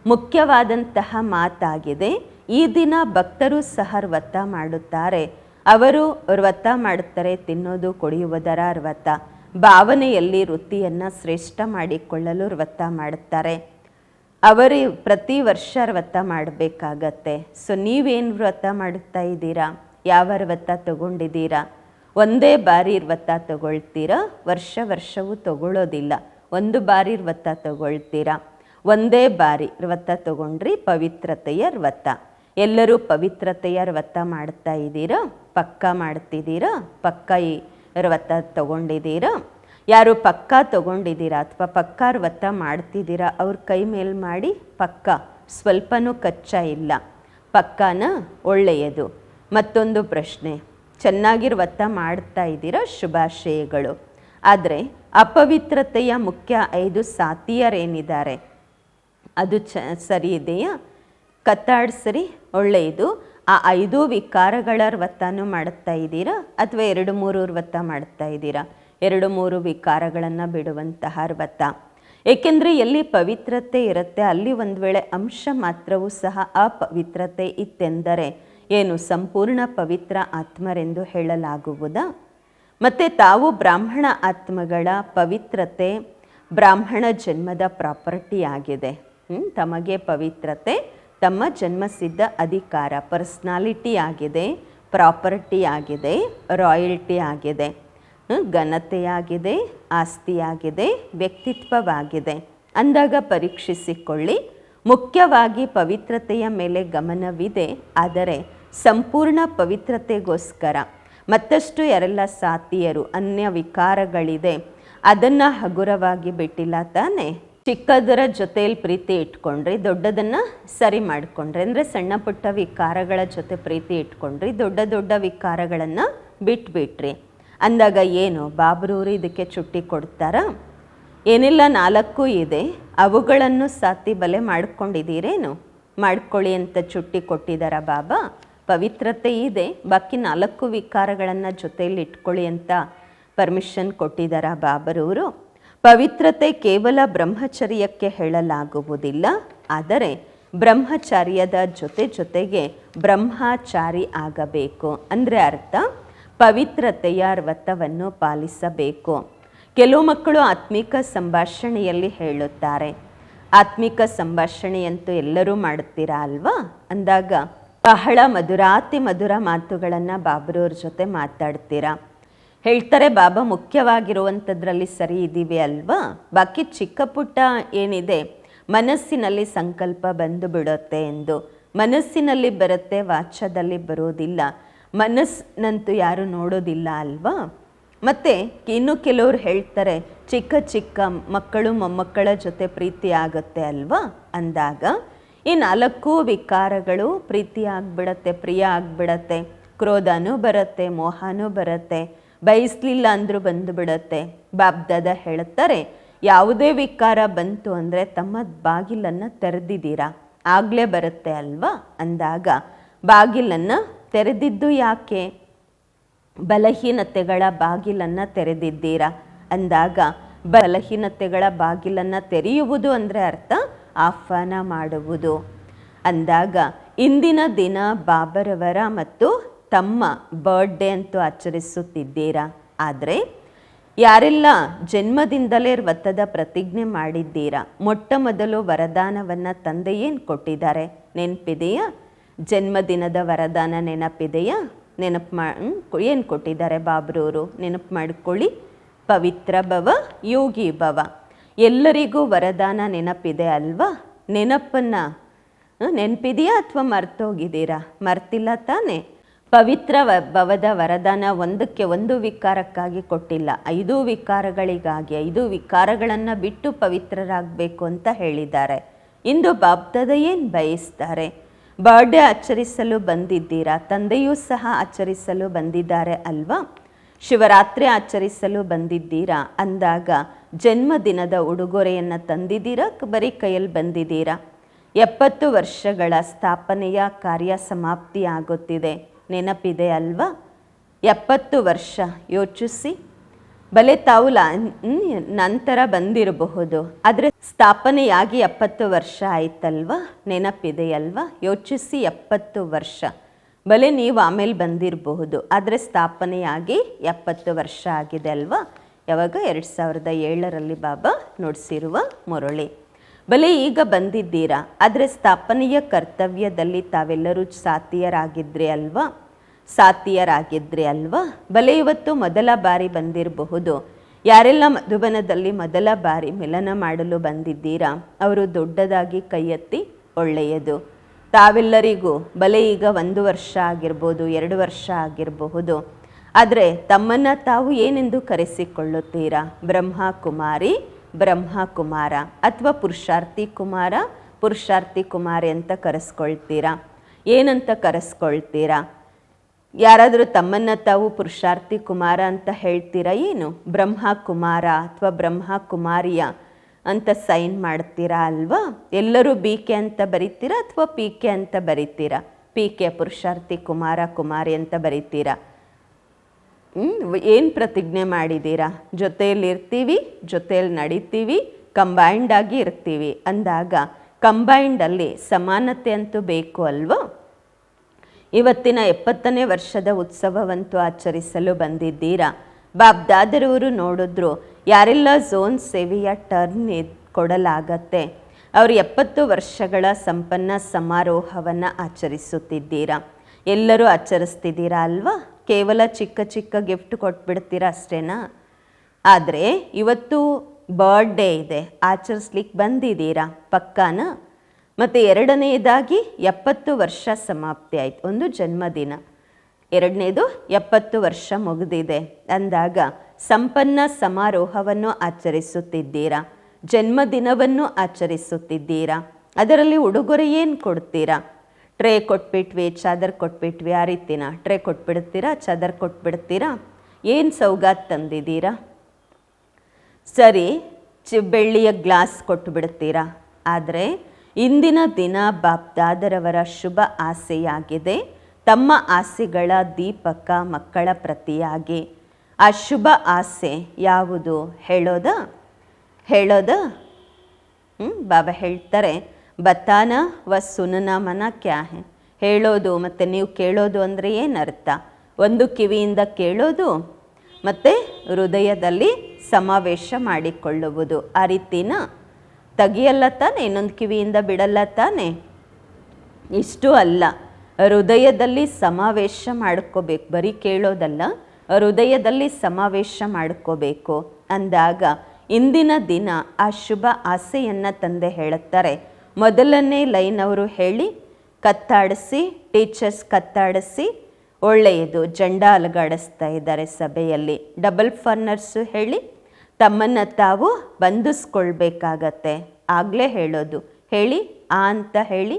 ಮುಖ್ಯವಾದಂತಹ ಮಾತಾಗಿದೆ, ಈ ದಿನ ಭಕ್ತರು ಸಹ ವ್ರತ ಮಾಡುತ್ತಾರೆ. ಅವರು ವ್ರತ ಮಾಡುತ್ತಾರೆ, ತಿನ್ನೋದು, ಕುಡಿಯುವುದರ ವ್ರತ. ಭಾವನೆಯಲ್ಲಿ ವೃತ್ತಿಯನ್ನು ಶ್ರೇಷ್ಠ ಮಾಡಿಕೊಳ್ಳಲು ವ್ರತ ಮಾಡುತ್ತಾರೆ. ಅವರು ಪ್ರತಿ ವರ್ಷ ವ್ರತ ಮಾಡಬೇಕಾಗತ್ತೆ. ಸೊ, ನೀವೇನು ವ್ರತ ಮಾಡುತ್ತಾ ಇದ್ದೀರಾ? ಯಾವ ವ್ರತ ತಗೊಂಡಿದ್ದೀರಾ? ಒಂದೇ ಬಾರಿ ವ್ರತ ತಗೊಳ್ತೀರಾ? ವರ್ಷ ವರ್ಷವೂ ತಗೊಳ್ಳೋದಿಲ್ಲ ಒಂದು ಬಾರಿ ವ್ರತ ತಗೊಳ್ತೀರಾ? ಒಂದೇ ಬಾರಿ ವ್ರತ ತಗೊಂಡ್ರಿ, ಪವಿತ್ರತೆಯ ವ್ರತ. ಎಲ್ಲರೂ ಪವಿತ್ರತೆಯ ವ್ರತ ಮಾಡ್ತಾ ಇದ್ದೀರಾ? ಪಕ್ಕ ಮಾಡ್ತಿದ್ದೀರಾ? ಪಕ್ಕ ಈ ವ್ರತ ತಗೊಂಡಿದ್ದೀರಾ? ಯಾರು ಪಕ್ಕ ತಗೊಂಡಿದ್ದೀರಾ ಅಥವಾ ಪಕ್ಕ ವ್ರತ ಮಾಡ್ತಿದ್ದೀರಾ? ಅವ್ರ ಕೈ ಮೇಲೆ ಮಾಡಿ ಪಕ್ಕ. ಸ್ವಲ್ಪನೂ ಕಚ್ಚಾ ಇಲ್ಲ. ಪಕ್ಕನ ಒಳ್ಳೆಯದು. ಮತ್ತೊಂದು ಪ್ರಶ್ನೆ. ಚೆನ್ನಾಗಿ ವ್ರತ ಮಾಡ್ತಾ ಇದ್ದೀರಾ ಶುಭಾಶಯಗಳು. ಆದರೆ ಅಪವಿತ್ರತೆಯ ಮುಖ್ಯ ಐದು ಸಾತಿಯರೇನಿದ್ದಾರೆ ಅದು ಚ ಸರಿ ಇದೆಯಾ? ಕತ್ತಾಡ್ಸರಿ ಒಳ್ಳೆಯದು. ಆ ಐದು ವಿಕಾರಗಳ ವ್ರತನೂ ಮಾಡುತ್ತಾ ಇದ್ದೀರಾ? ಅಥವಾ ಎರಡು ಮೂರು ವ್ರತ ಮಾಡ್ತಾ ಇದ್ದೀರಾ? ಎರಡು ಮೂರು ವಿಕಾರಗಳನ್ನು ಬಿಡುವಂತಹ ವ್ರತ. ಏಕೆಂದರೆ ಎಲ್ಲಿ ಪವಿತ್ರತೆ ಇರುತ್ತೆ, ಅಲ್ಲಿ ಒಂದು ವೇಳೆ ಅಂಶ ಮಾತ್ರವೂ ಸಹ ಅಪವಿತ್ರತೆ ಇತ್ತೆಂದರೆ, ಏನು ಸಂಪೂರ್ಣ ಪವಿತ್ರ ಆತ್ಮರೆಂದು ಹೇಳಲಾಗುವುದಾ? ಮತ್ತು ತಾವು ಬ್ರಾಹ್ಮಣ ಆತ್ಮಗಳ ಪವಿತ್ರತೆ, ಬ್ರಾಹ್ಮಣ ಜನ್ಮದ ಪ್ರಾಪರ್ಟಿ ಆಗಿದೆ. ತಮಗೆ ಪವಿತ್ರತೆ, ತಮ್ಮ ಜನ್ಮಸಿದ್ಧ ಅಧಿಕಾರ, ಪರ್ಸ್ನಾಲಿಟಿ ಆಗಿದೆ, ಪ್ರಾಪರ್ಟಿ ಆಗಿದೆ, ರಾಯಲ್ಟಿ ಆಗಿದೆ? ಘನತೆಯಾಗಿದೆ, ಆಸ್ತಿಯಾಗಿದೆ, ವ್ಯಕ್ತಿತ್ವವಾಗಿದೆ. ಅಂದಾಗ ಪರೀಕ್ಷಿಸಿಕೊಳ್ಳಿ. ಮುಖ್ಯವಾಗಿ ಪವಿತ್ರತೆಯ ಮೇಲೆ ಗಮನವಿದೆ, ಆದರೆ ಸಂಪೂರ್ಣ ಪವಿತ್ರತೆಗೋಸ್ಕರ. ಮತ್ತಷ್ಟು ಯಾರೆಲ್ಲ ಸಾತಿಯರು ಅನ್ಯ ವಿಕಾರಗಳಿದೆ ಅದನ್ನು ಹಗುರವಾಗಿ ಬಿಟ್ಟಿಲ್ಲ ತಾನೇ. ಚಿಕ್ಕದರ ಜೊತೆಯಲ್ಲಿ ಪ್ರೀತಿ ಇಟ್ಕೊಂಡ್ರಿ, ದೊಡ್ಡದನ್ನು ಸರಿ ಮಾಡಿಕೊಂಡ್ರಿ. ಅಂದರೆ ಸಣ್ಣ ಪುಟ್ಟ ವಿಕಾರಗಳ ಜೊತೆ ಪ್ರೀತಿ ಇಟ್ಕೊಂಡ್ರಿ, ದೊಡ್ಡ ದೊಡ್ಡ ವಿಕಾರಗಳನ್ನು ಬಿಟ್ಬಿಟ್ರಿ. ಅಂದಾಗ ಏನು, ಬಾಬ್ರೂರು ಇದಕ್ಕೆ ಚುಟ್ಟಿ ಕೊಡ್ತಾರಾ? ಏನೆಲ್ಲ, ನಾಲ್ಕು ಇದೆ. ಅವುಗಳನ್ನು ಸಾತಿ ಬಲೆ ಮಾಡ್ಕೊಂಡಿದ್ದೀರೇನು? ಮಾಡ್ಕೊಳ್ಳಿ ಅಂತ ಚುಟ್ಟಿ ಕೊಟ್ಟಿದ್ದಾರಾ ಬಾಬಾ. ಪವಿತ್ರತೆ ಇದೆ, ಬಾಕಿ ನಾಲ್ಕು ವಿಕಾರಗಳನ್ನು ಜೊತೆಯಲ್ಲಿ ಇಟ್ಕೊಳ್ಳಿ ಅಂತ ಪರ್ಮಿಷನ್ ಕೊಟ್ಟಿದ್ದಾರ ಬಾಬರವರು ಪವಿತ್ರತೆ ಕೇವಲ ಬ್ರಹ್ಮಚರ್ಯಕ್ಕೆ ಹೇಳಲಾಗುವುದಿಲ್ಲ, ಆದರೆ ಬ್ರಹ್ಮಚಾರ್ಯದ ಜೊತೆ ಜೊತೆಗೆ ಬ್ರಹ್ಮಚಾರಿ ಆಗಬೇಕು ಅಂದರೆ ಅರ್ಥ, ಪವಿತ್ರತೆಯ ವ್ರತವನ್ನು ಪಾಲಿಸಬೇಕು. ಕೆಲವು ಮಕ್ಕಳು ಆತ್ಮಿಕ ಸಂಭಾಷಣೆಯಲ್ಲಿ ಹೇಳುತ್ತಾರೆ, ಆತ್ಮಿಕ ಸಂಭಾಷಣೆಯಂತೂ ಎಲ್ಲರೂ ಮಾಡುತ್ತೀರಾ ಅಲ್ವಾ? ಅಂದಾಗ ಬಹಳ ಮಧುರಾತಿ ಮಧುರ ಮಾತುಗಳನ್ನು ಬಾಬ್ರವ್ರ ಜೊತೆ ಮಾತಾಡ್ತೀರಾ? ಹೇಳ್ತಾರೆ, ಬಾಬಾ ಮುಖ್ಯವಾಗಿರುವಂಥದ್ರಲ್ಲಿ ಸರಿ ಇದ್ದೀವಿ ಅಲ್ವಾ? ಬಾಕಿ ಚಿಕ್ಕ ಪುಟ್ಟ ಏನಿದೆ, ಮನಸ್ಸಿನಲ್ಲಿ ಸಂಕಲ್ಪ ಬಂದು ಬಿಡುತ್ತೆ ಎಂದು. ಮನಸ್ಸಿನಲ್ಲಿ ಬರುತ್ತೆ, ವಾಚ್ಯದಲ್ಲಿ ಬರೋದಿಲ್ಲ. ಮನಸ್ಸಿನಂತೂ ಯಾರು ನೋಡೋದಿಲ್ಲ ಅಲ್ವಾ? ಮತ್ತು ಇನ್ನು ಕೆಲವರು ಹೇಳ್ತಾರೆ, ಚಿಕ್ಕ ಚಿಕ್ಕ ಮಕ್ಕಳು ಮೊಮ್ಮಕ್ಕಳ ಜೊತೆ ಪ್ರೀತಿ ಆಗುತ್ತೆ ಅಲ್ವಾ? ಅಂದಾಗ ಈ ನಾಲ್ಕು ವಿಕಾರಗಳು ಪ್ರೀತಿ ಆಗ್ಬಿಡತ್ತೆ, ಪ್ರಿಯ ಆಗ್ಬಿಡತ್ತೆ, ಕ್ರೋಧನೂ ಬರುತ್ತೆ, ಮೋಹನೂ ಬರುತ್ತೆ, ಬಯಸ್ಲಿಲ್ಲ ಅಂದರೂ ಬಂದು ಬಿಡತ್ತೆ ಬಾಬ್ದಾದ ಹೇಳ್ತಾರೆ, ಯಾವುದೇ ವಿಕಾರ ಬಂತು ಅಂದರೆ ತಮ್ಮ ಬಾಗಿಲನ್ನು ತೆರೆದಿದ್ದೀರಾ? ಆಗಲೇ ಬರುತ್ತೆ ಅಲ್ವಾ? ಅಂದಾಗ, ಬಾಗಿಲನ್ನು ತೆರೆದಿದ್ದು ಯಾಕೆ? ಬಲಹೀನತೆಗಳ ಬಾಗಿಲನ್ನು ತೆರೆದಿದ್ದೀರಾ? ಅಂದಾಗ, ಬಲಹೀನತೆಗಳ ಬಾಗಿಲನ್ನು ತೆರೆಯುವುದು ಅಂದರೆ ಅರ್ಥ ಆಹ್ವಾನ ಮಾಡುವುದು. ಅಂದಾಗ ಇಂದಿನ ದಿನ ಬಾಬರವರ ಮತ್ತು ತಮ್ಮ ಬರ್ಡೇ ಅಂತೂ ಆಚರಿಸುತ್ತಿದ್ದೀರಾ? ಆದರೆ ಯಾರೆಲ್ಲ ಜನ್ಮದಿಂದಲೇ ವ್ರತದ ಪ್ರತಿಜ್ಞೆ ಮಾಡಿದ್ದೀರಾ? ಮೊಟ್ಟ ಮೊದಲು ವರದಾನವನ್ನು ತಂದೆ ಕೊಟ್ಟಿದ್ದಾರೆ? ನೆನಪಿದೆಯಾ? ಜನ್ಮದಿನದ ವರದಾನ ನೆನಪಿದೆಯಾ? ನೆನಪು ಮಾ ಏನು ಕೊಟ್ಟಿದ್ದಾರೆ ಬಾಬ್ರವರು ನೆನಪು ಮಾಡ್ಕೊಳ್ಳಿ. ಪವಿತ್ರ ಭವ, ಯೋಗಿ ಭವ. ಎಲ್ಲರಿಗೂ ವರದಾನ ನೆನಪಿದೆ ಅಲ್ವಾ? ನೆನಪನ್ನು ನೆನಪಿದೆಯಾ ಅಥವಾ ಮರ್ತೋಗಿದ್ದೀರಾ? ಮರ್ತಿಲ್ಲ ತಾನೇ? ಪವಿತ್ರ ಭವದ ವರದಾನ ಒಂದಕ್ಕೆ ಒಂದು ವಿಕಾರಕ್ಕಾಗಿ ಕೊಟ್ಟಿಲ್ಲ. ಐದು ವಿಕಾರಗಳಿಗಾಗಿ, ಐದು ವಿಕಾರಗಳನ್ನು ಬಿಟ್ಟು ಪವಿತ್ರರಾಗಬೇಕು ಅಂತ ಹೇಳಿದ್ದಾರೆ. ಇಂದು ಬಾಬ್ದದ ಏನು ಬಯಸ್ತಾರೆ? ಬರ್ಡೇ ಆಚರಿಸಲು ಬಂದಿದ್ದೀರಾ? ತಂದೆಯೂ ಸಹ ಆಚರಿಸಲು ಬಂದಿದ್ದಾರೆ ಅಲ್ವಾ? ಶಿವರಾತ್ರಿ ಆಚರಿಸಲು ಬಂದಿದ್ದೀರಾ? ಅಂದಾಗ ಜನ್ಮದಿನದ ಉಡುಗೊರೆಯನ್ನು ತಂದಿದ್ದೀರಾ ಬರೀ ಕೈಯಲ್ಲಿ ಬಂದಿದ್ದೀರಾ? ಎಪ್ಪತ್ತು ವರ್ಷಗಳ ಸ್ಥಾಪನೆಯ ಕಾರ್ಯ ಸಮಾಪ್ತಿ ಆಗುತ್ತಿದೆ. ನೆನಪಿದೆ ಅಲ್ವಾ? ಎಪ್ಪತ್ತು ವರ್ಷ, ಯೋಚಿಸಿ. ಬಲೆ ತಾವು ನಂತರ ಬಂದಿರಬಹುದು. ಆದರೆ ಸ್ಥಾಪನೆಯಾಗಿ ಎಪ್ಪತ್ತು ವರ್ಷ ಆಯ್ತಲ್ವಾ? ನೆನಪಿದೆಯಲ್ವಾ ಯೋಚಿಸಿ ಎಪ್ಪತ್ತು ವರ್ಷ. ಬಲೆ ನೀವು ಆಮೇಲೆ ಬಂದಿರಬಹುದು. ಆದರೆ ಸ್ಥಾಪನೆಯಾಗಿ ಎಪ್ಪತ್ತು ವರ್ಷ ಆಗಿದೆ ಅಲ್ವಾ? ಯಾವಾಗ ಎರಡು ಸಾವಿರದ ಏಳರಲ್ಲಿ ಬಾಬಾ ನುಡಿಸಿರುವ ಮುರಳಿ. ಬಲೆ ಈಗ ಬಂದಿದ್ದೀರಾ? ಆದರೆ ಸ್ಥಾಪನೆಯ ಕರ್ತವ್ಯದಲ್ಲಿ ತಾವೆಲ್ಲರೂ ಸಾತಿಯರಾಗಿದ್ರೆ ಅಲ್ವಾ? ಸಾತಿಯರಾಗಿದ್ರೆ ಅಲ್ವಾ? ಬಲೆ ಇವತ್ತು ಮೊದಲ ಬಾರಿ ಬಂದಿರಬಹುದು. ಯಾರೆಲ್ಲ ಮಧುಬನದಲ್ಲಿ ಮೊದಲ ಬಾರಿ ಮಿಲನ ಮಾಡಲು ಬಂದಿದ್ದೀರಾ? ಅವರು ದೊಡ್ಡದಾಗಿ ಕೈ ಎತ್ತಿ ಒಳ್ಳೆಯದು. ತಾವೆಲ್ಲರಿಗೂ ಬಲೆ ಈಗ ಒಂದು ವರ್ಷ ಆಗಿರ್ಬೋದು, ಎರಡು ವರ್ಷ ಆಗಿರಬಹುದು. ಆದರೆ ತಮ್ಮನ್ನು ತಾವು ಏನೆಂದು ಕರೆಸಿಕೊಳ್ಳುತ್ತೀರಾ? ಬ್ರಹ್ಮ ಕುಮಾರಿ ಬ್ರಹ್ಮ ಅಥವಾ ಪುರುಷಾರ್ಥಿ ಕುಮಾರ, ಪುರುಷಾರ್ಥಿ ಕುಮಾರಿ ಅಂತ ಕರೆಸ್ಕೊಳ್ತೀರಾ? ಏನಂತ ಕರೆಸ್ಕೊಳ್ತೀರಾ? ಯಾರಾದರೂ ತಮ್ಮನ್ನು ತಾವು ಪುರುಷಾರ್ಥಿ ಕುಮಾರ ಅಂತ ಹೇಳ್ತೀರಾ ಏನು? ಬ್ರಹ್ಮ ಕುಮಾರ ಅಥವಾ ಬ್ರಹ್ಮ ಕುಮಾರಿಯ ಅಂತ ಸೈನ್ ಮಾಡ್ತೀರಾ ಅಲ್ವಾ? ಎಲ್ಲರೂ ಬಿ ಕೆ ಅಂತ ಬರೀತೀರಾ ಅಥವಾ ಪಿ ಕೆ ಅಂತ ಬರೀತೀರಾ? ಪಿ ಕೆ ಪುರುಷಾರ್ಥಿ ಕುಮಾರ ಕುಮಾರಿ ಅಂತ ಬರಿತೀರಾ? ಏನು ಪ್ರತಿಜ್ಞೆ ಮಾಡಿದ್ದೀರಾ ಜೊತೆಯಲ್ಲಿ ಇರ್ತೀವಿ, ಜೊತೆಯಲ್ಲಿ ನಡಿತೀವಿ ಕಂಬೈಂಡ್ ಆಗಿ ಇರ್ತೀವಿ. ಅಂದಾಗ ಕಂಬೈಂಡಲ್ಲಿ ಸಮಾನತೆ ಅಂತೂ ಬೇಕು ಅಲ್ವಾ? ಇವತ್ತಿನ ಎಪ್ಪತ್ತನೇ ವರ್ಷದ ಉತ್ಸವವಂತೂ ಆಚರಿಸಲು ಬಂದಿದ್ದೀರಾ? ಬಾಬ್ದಾದರವರು ನೋಡಿದ್ರು, ಯಾರೆಲ್ಲ ಝೋನ್ ಸೇವೆಯ ಟರ್ನ್ ಕೊಡಲಾಗತ್ತೆ, ಅವರು ಎಪ್ಪತ್ತು ವರ್ಷಗಳ ಸಂಪನ್ನ ಸಮಾರೋಹವನ್ನು ಆಚರಿಸುತ್ತಿದ್ದೀರಾ? ಎಲ್ಲರೂ ಆಚರಿಸ್ತಿದ್ದೀರಾ ಅಲ್ವಾ? ಕೇವಲ ಚಿಕ್ಕ ಚಿಕ್ಕ ಗಿಫ್ಟ್ ಕೊಟ್ಬಿಡ್ತೀರಾ ಅಷ್ಟೇನಾ? ಆದರೆ ಇವತ್ತು ಬರ್ಡೇ ಇದೆ. ಆಚರಿಸ್ಲಿಕ್ಕೆ ಬಂದಿದ್ದೀರಾ? ಪಕ್ಕಾನ? ಮತ್ತು ಎರಡನೆಯದಾಗಿ ಎಪ್ಪತ್ತು ವರ್ಷ ಸಮಾಪ್ತಿ ಆಯಿತು. ಒಂದು ಜನ್ಮದಿನ. ಎರಡನೇದು ಎಪ್ಪತ್ತು ವರ್ಷ ಮುಗಿದಿದೆ. ಅಂದಾಗ ಸಂಪನ್ನ ಸಮಾರೋಹವನ್ನು ಆಚರಿಸುತ್ತಿದ್ದೀರಾ? ಜನ್ಮದಿನವನ್ನು ಆಚರಿಸುತ್ತಿದ್ದೀರಾ? ಅದರಲ್ಲಿ ಉಡುಗೊರೆ ಏನು ಕೊಡ್ತೀರಾ? ಟ್ರೇ ಕೊಟ್ಬಿಟ್ವಿ, ಚಾದರ್ ಕೊಟ್ಬಿಟ್ವಿ, ಆ ರೀತಿನ. ಟ್ರೇ ಕೊಟ್ಬಿಡ್ತೀರಾ, ಚಾದರ್ ಕೊಟ್ಬಿಡ್ತೀರಾ? ಏನು ಸೌಗಾತ್ ತಂದಿದ್ದೀರಾ? ಸರಿ, ಚಿ ಬೆಳ್ಳಿಯ ಗ್ಲಾಸ್ ಕೊಟ್ಬಿಡ್ತೀರಾ? ಆದರೆ, ಇಂದಿನ ದಿನ ಬಾಪ್ದಾದರವರ ಶುಭ ಆಸೆಯಾಗಿದೆ. ತಮ್ಮ ಆಸೆಗಳ ದೀಪಕ ಮಕ್ಕಳ ಪ್ರತಿಯಾಗಿ. ಆ ಶುಭ ಆಸೆ ಯಾವುದು ಹೇಳೋದ? ಹೇಳೋದ? ಹ್ಞೂ ಬಾಬಾ ಹೇಳ್ತಾರೆ ಬತಾನ ವ ಸುನನ ಮನ ಕ್ಯಾ ಹೆ? ಹೇಳೋದು ಮತ್ತು ನೀವು ಕೇಳೋದು ಅಂದರೆ ಏನರ್ಥ? ಒಂದು ಕಿವಿಯಿಂದ ಕೇಳೋದು ಮತ್ತು ಹೃದಯದಲ್ಲಿ ಸಮಾವೇಶ ಮಾಡಿಕೊಳ್ಳುವುದು. ಆ ರೀತಿನ ತೆಗಿಯಲ್ಲ ತಾನೆ, ಇನ್ನೊಂದು ಕಿವಿಯಿಂದ ಬಿಡಲ್ಲ ತಾನೆ? ಇಷ್ಟು ಅಲ್ಲ. ಹೃದಯದಲ್ಲಿ ಸಮಾವೇಶ ಮಾಡ್ಕೋಬೇಕು. ಬರೀ ಕೇಳೋದಲ್ಲ, ಹೃದಯದಲ್ಲಿ ಸಮಾವೇಶ ಮಾಡ್ಕೋಬೇಕು. ಅಂದಾಗ ಇಂದಿನ ದಿನ ಆ ಶುಭ ಆಸೆಯನ್ನು ತಂದೆ ಹೇಳುತ್ತಾರೆ. ಮೊದಲನೇ ಲೈನ್ ಅವರು ಹೇಳಿ, ಕತ್ತಾಡಿಸಿ, ಟೀಚರ್ಸ್ ಕತ್ತಾಡಿಸಿ, ಒಳ್ಳೆಯದು, ಜಂಡ ಅಲುಗಾಡಿಸ್ತಾ ಇದ್ದಾರೆ ಸಭೆಯಲ್ಲಿ. ಡಬಲ್ ಫರ್ನರ್ಸು ಹೇಳಿ, ತಮ್ಮನ್ನು ತಾವು ಬಂಧಿಸ್ಕೊಳ್ಬೇಕಾಗತ್ತೆ, ಆಗಲೇ ಹೇಳೋದು. ಹೇಳಿ, ಆ ಅಂತ ಹೇಳಿ,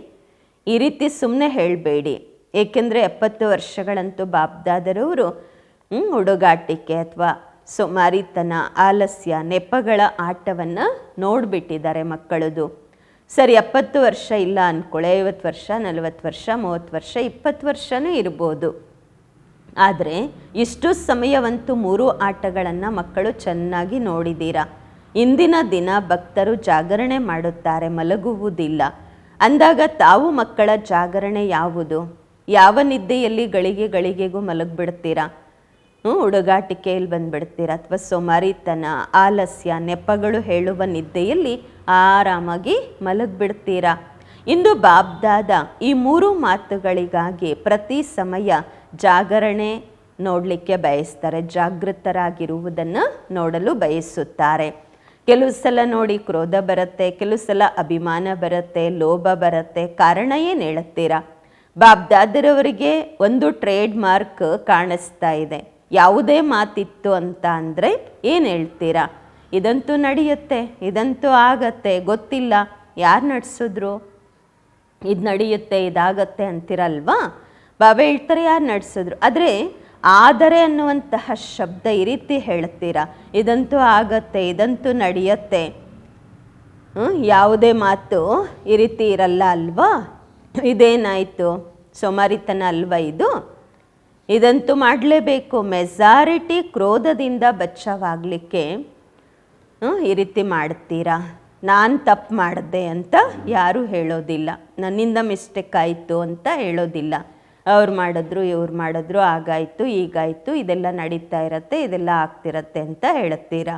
ಈ ರೀತಿ ಸುಮ್ಮನೆ ಹೇಳಬೇಡಿ. ಏಕೆಂದರೆ ಎಪ್ಪತ್ತು ವರ್ಷಗಳಂತೂ ಬಾಬ್ದಾದರವರು ಹುಡುಗಾಟಿಕೆ ಅಥವಾ ಸುಮಾರಿತನ, ಆಲಸ್ಯ, ನೆಪಗಳ ಆಟವನ್ನು ನೋಡಿಬಿಟ್ಟಿದ್ದಾರೆ ಮಕ್ಕಳದು. ಸರಿ, ಎಪ್ಪತ್ತು ವರ್ಷ ಇಲ್ಲ ಅಂದ್ಕೊಳ್ಳಿ ಐವತ್ತು ವರ್ಷ, ನಲವತ್ತು ವರ್ಷ, ಮೂವತ್ತು ವರ್ಷ, ಇಪ್ಪತ್ತು ವರ್ಷವೂ ಇರ್ಬೋದು. ಆದರೆ, ಇಷ್ಟು ಸಮಯವಂತೂ ಮೂರು ಆಟಗಳನ್ನು ಮಕ್ಕಳು ಚೆನ್ನಾಗಿ ನೋಡಿದ್ದೀರಾ ಇಂದಿನ ದಿನ ಭಕ್ತರು ಜಾಗರಣೆ ಮಾಡುತ್ತಾರೆ, ಮಲಗುವುದಿಲ್ಲ. ಅಂದಾಗ ತಾವು ಮಕ್ಕಳ ಜಾಗರಣೆ ಯಾವುದು? ಯಾವ ನಿದ್ದೆಯಲ್ಲಿ ಗಳಿಗೆ ಗಳಿಗೆಗೂ ಮಲಗಿಬಿಡ್ತೀರಾ? ಹುಡುಗಾಟಿಕೆಯಲ್ಲಿ ಬಂದುಬಿಡ್ತೀರ? ಅಥವಾ ಸೋಮಾರಿತನ, ಆಲಸ್ಯ, ನೆಪಗಳು ಹೇಳುವ ನಿದ್ದೆಯಲ್ಲಿ ಆರಾಮಾಗಿ ಮಲಗಿಬಿಡ್ತೀರಾ? ಇಂದು ಬಾಬ್ದಾದ ಈ ಮೂರು ಮಾತುಗಳಿಗಾಗಿ ಪ್ರತಿ ಸಮಯ ಜಾಗರಣೆ ನೋಡಲಿಕ್ಕೆ ಬಯಸ್ತಾರೆ, ಜಾಗೃತರಾಗಿರುವುದನ್ನು ನೋಡಲು ಬಯಸುತ್ತಾರೆ. ಕೆಲವು ಸಲ ನೋಡಿ ಕ್ರೋಧ ಬರುತ್ತೆ, ಕೆಲವು ಸಲ ಅಭಿಮಾನ ಬರುತ್ತೆ, ಲೋಭ ಬರುತ್ತೆ. ಕಾರಣ ಏನು ಹೇಳುತ್ತೀರಾ ಬಾಬ್ದಾದರವರಿಗೆ ಒಂದು ಟ್ರೇಡ್ ಮಾರ್ಕ್ ಕಾಣಿಸ್ತಾ ಇದೆ. ಯಾವುದೇ ಮಾತಿತ್ತು ಅಂತ ಅಂದರೆ ಏನು ಹೇಳ್ತೀರಾ? ಇದಂತೂ ನಡೆಯುತ್ತೆ, ಇದಂತೂ ಆಗತ್ತೆ, ಗೊತ್ತಿಲ್ಲ, ಯಾರು ನಡೆಸಿದ್ರು? ಇದು ನಡೆಯುತ್ತೆ, ಇದಾಗತ್ತೆ ಅಂತಿರಲ್ವಾ? ಬಾಬಾ ಹೇಳ್ತಾರೆ ಯಾರು ನಡೆಸಿದ್ರು? ಆದರೆ ಆದರೆ ಅನ್ನುವಂತಹ ಶಬ್ದ ಈ ರೀತಿ ಹೇಳ್ತೀರಾ? ಇದಂತೂ ಆಗತ್ತೆ, ಇದಂತೂ ನಡೆಯುತ್ತೆ. ಯಾವುದೇ ಮಾತು ಈ ರೀತಿ ಇರಲ್ಲ ಅಲ್ವಾ? ಇದೇನಾಯಿತು? ಸೋಮಾರಿತನ ಅಲ್ವಾ ಇದು? ಇದಂತೂ ಮಾಡಲೇಬೇಕು. ಮೆಜಾರಿಟಿ ಕ್ರೋಧದಿಂದ ಬಚ್ಚವಾಗಲಿಕ್ಕೆ ಈ ರೀತಿ ಮಾಡ್ತೀರಾ? ನಾನು ತಪ್ಪು ಮಾಡಿದೆ ಅಂತ ಯಾರೂ ಹೇಳೋದಿಲ್ಲ. ನನ್ನಿಂದ ಮಿಸ್ಟೇಕ್ ಆಯಿತು ಅಂತ ಹೇಳೋದಿಲ್ಲ. ಅವ್ರು ಮಾಡಿದ್ರು, ಇವ್ರು ಮಾಡಿದ್ರು ಆಗಾಯಿತು ಈಗಾಯಿತು ಇದೆಲ್ಲ ನಡೀತಾ ಇರತ್ತೆ, ಇದೆಲ್ಲ ಆಗ್ತಿರತ್ತೆ ಅಂತ ಹೇಳುತ್ತೀರಾ?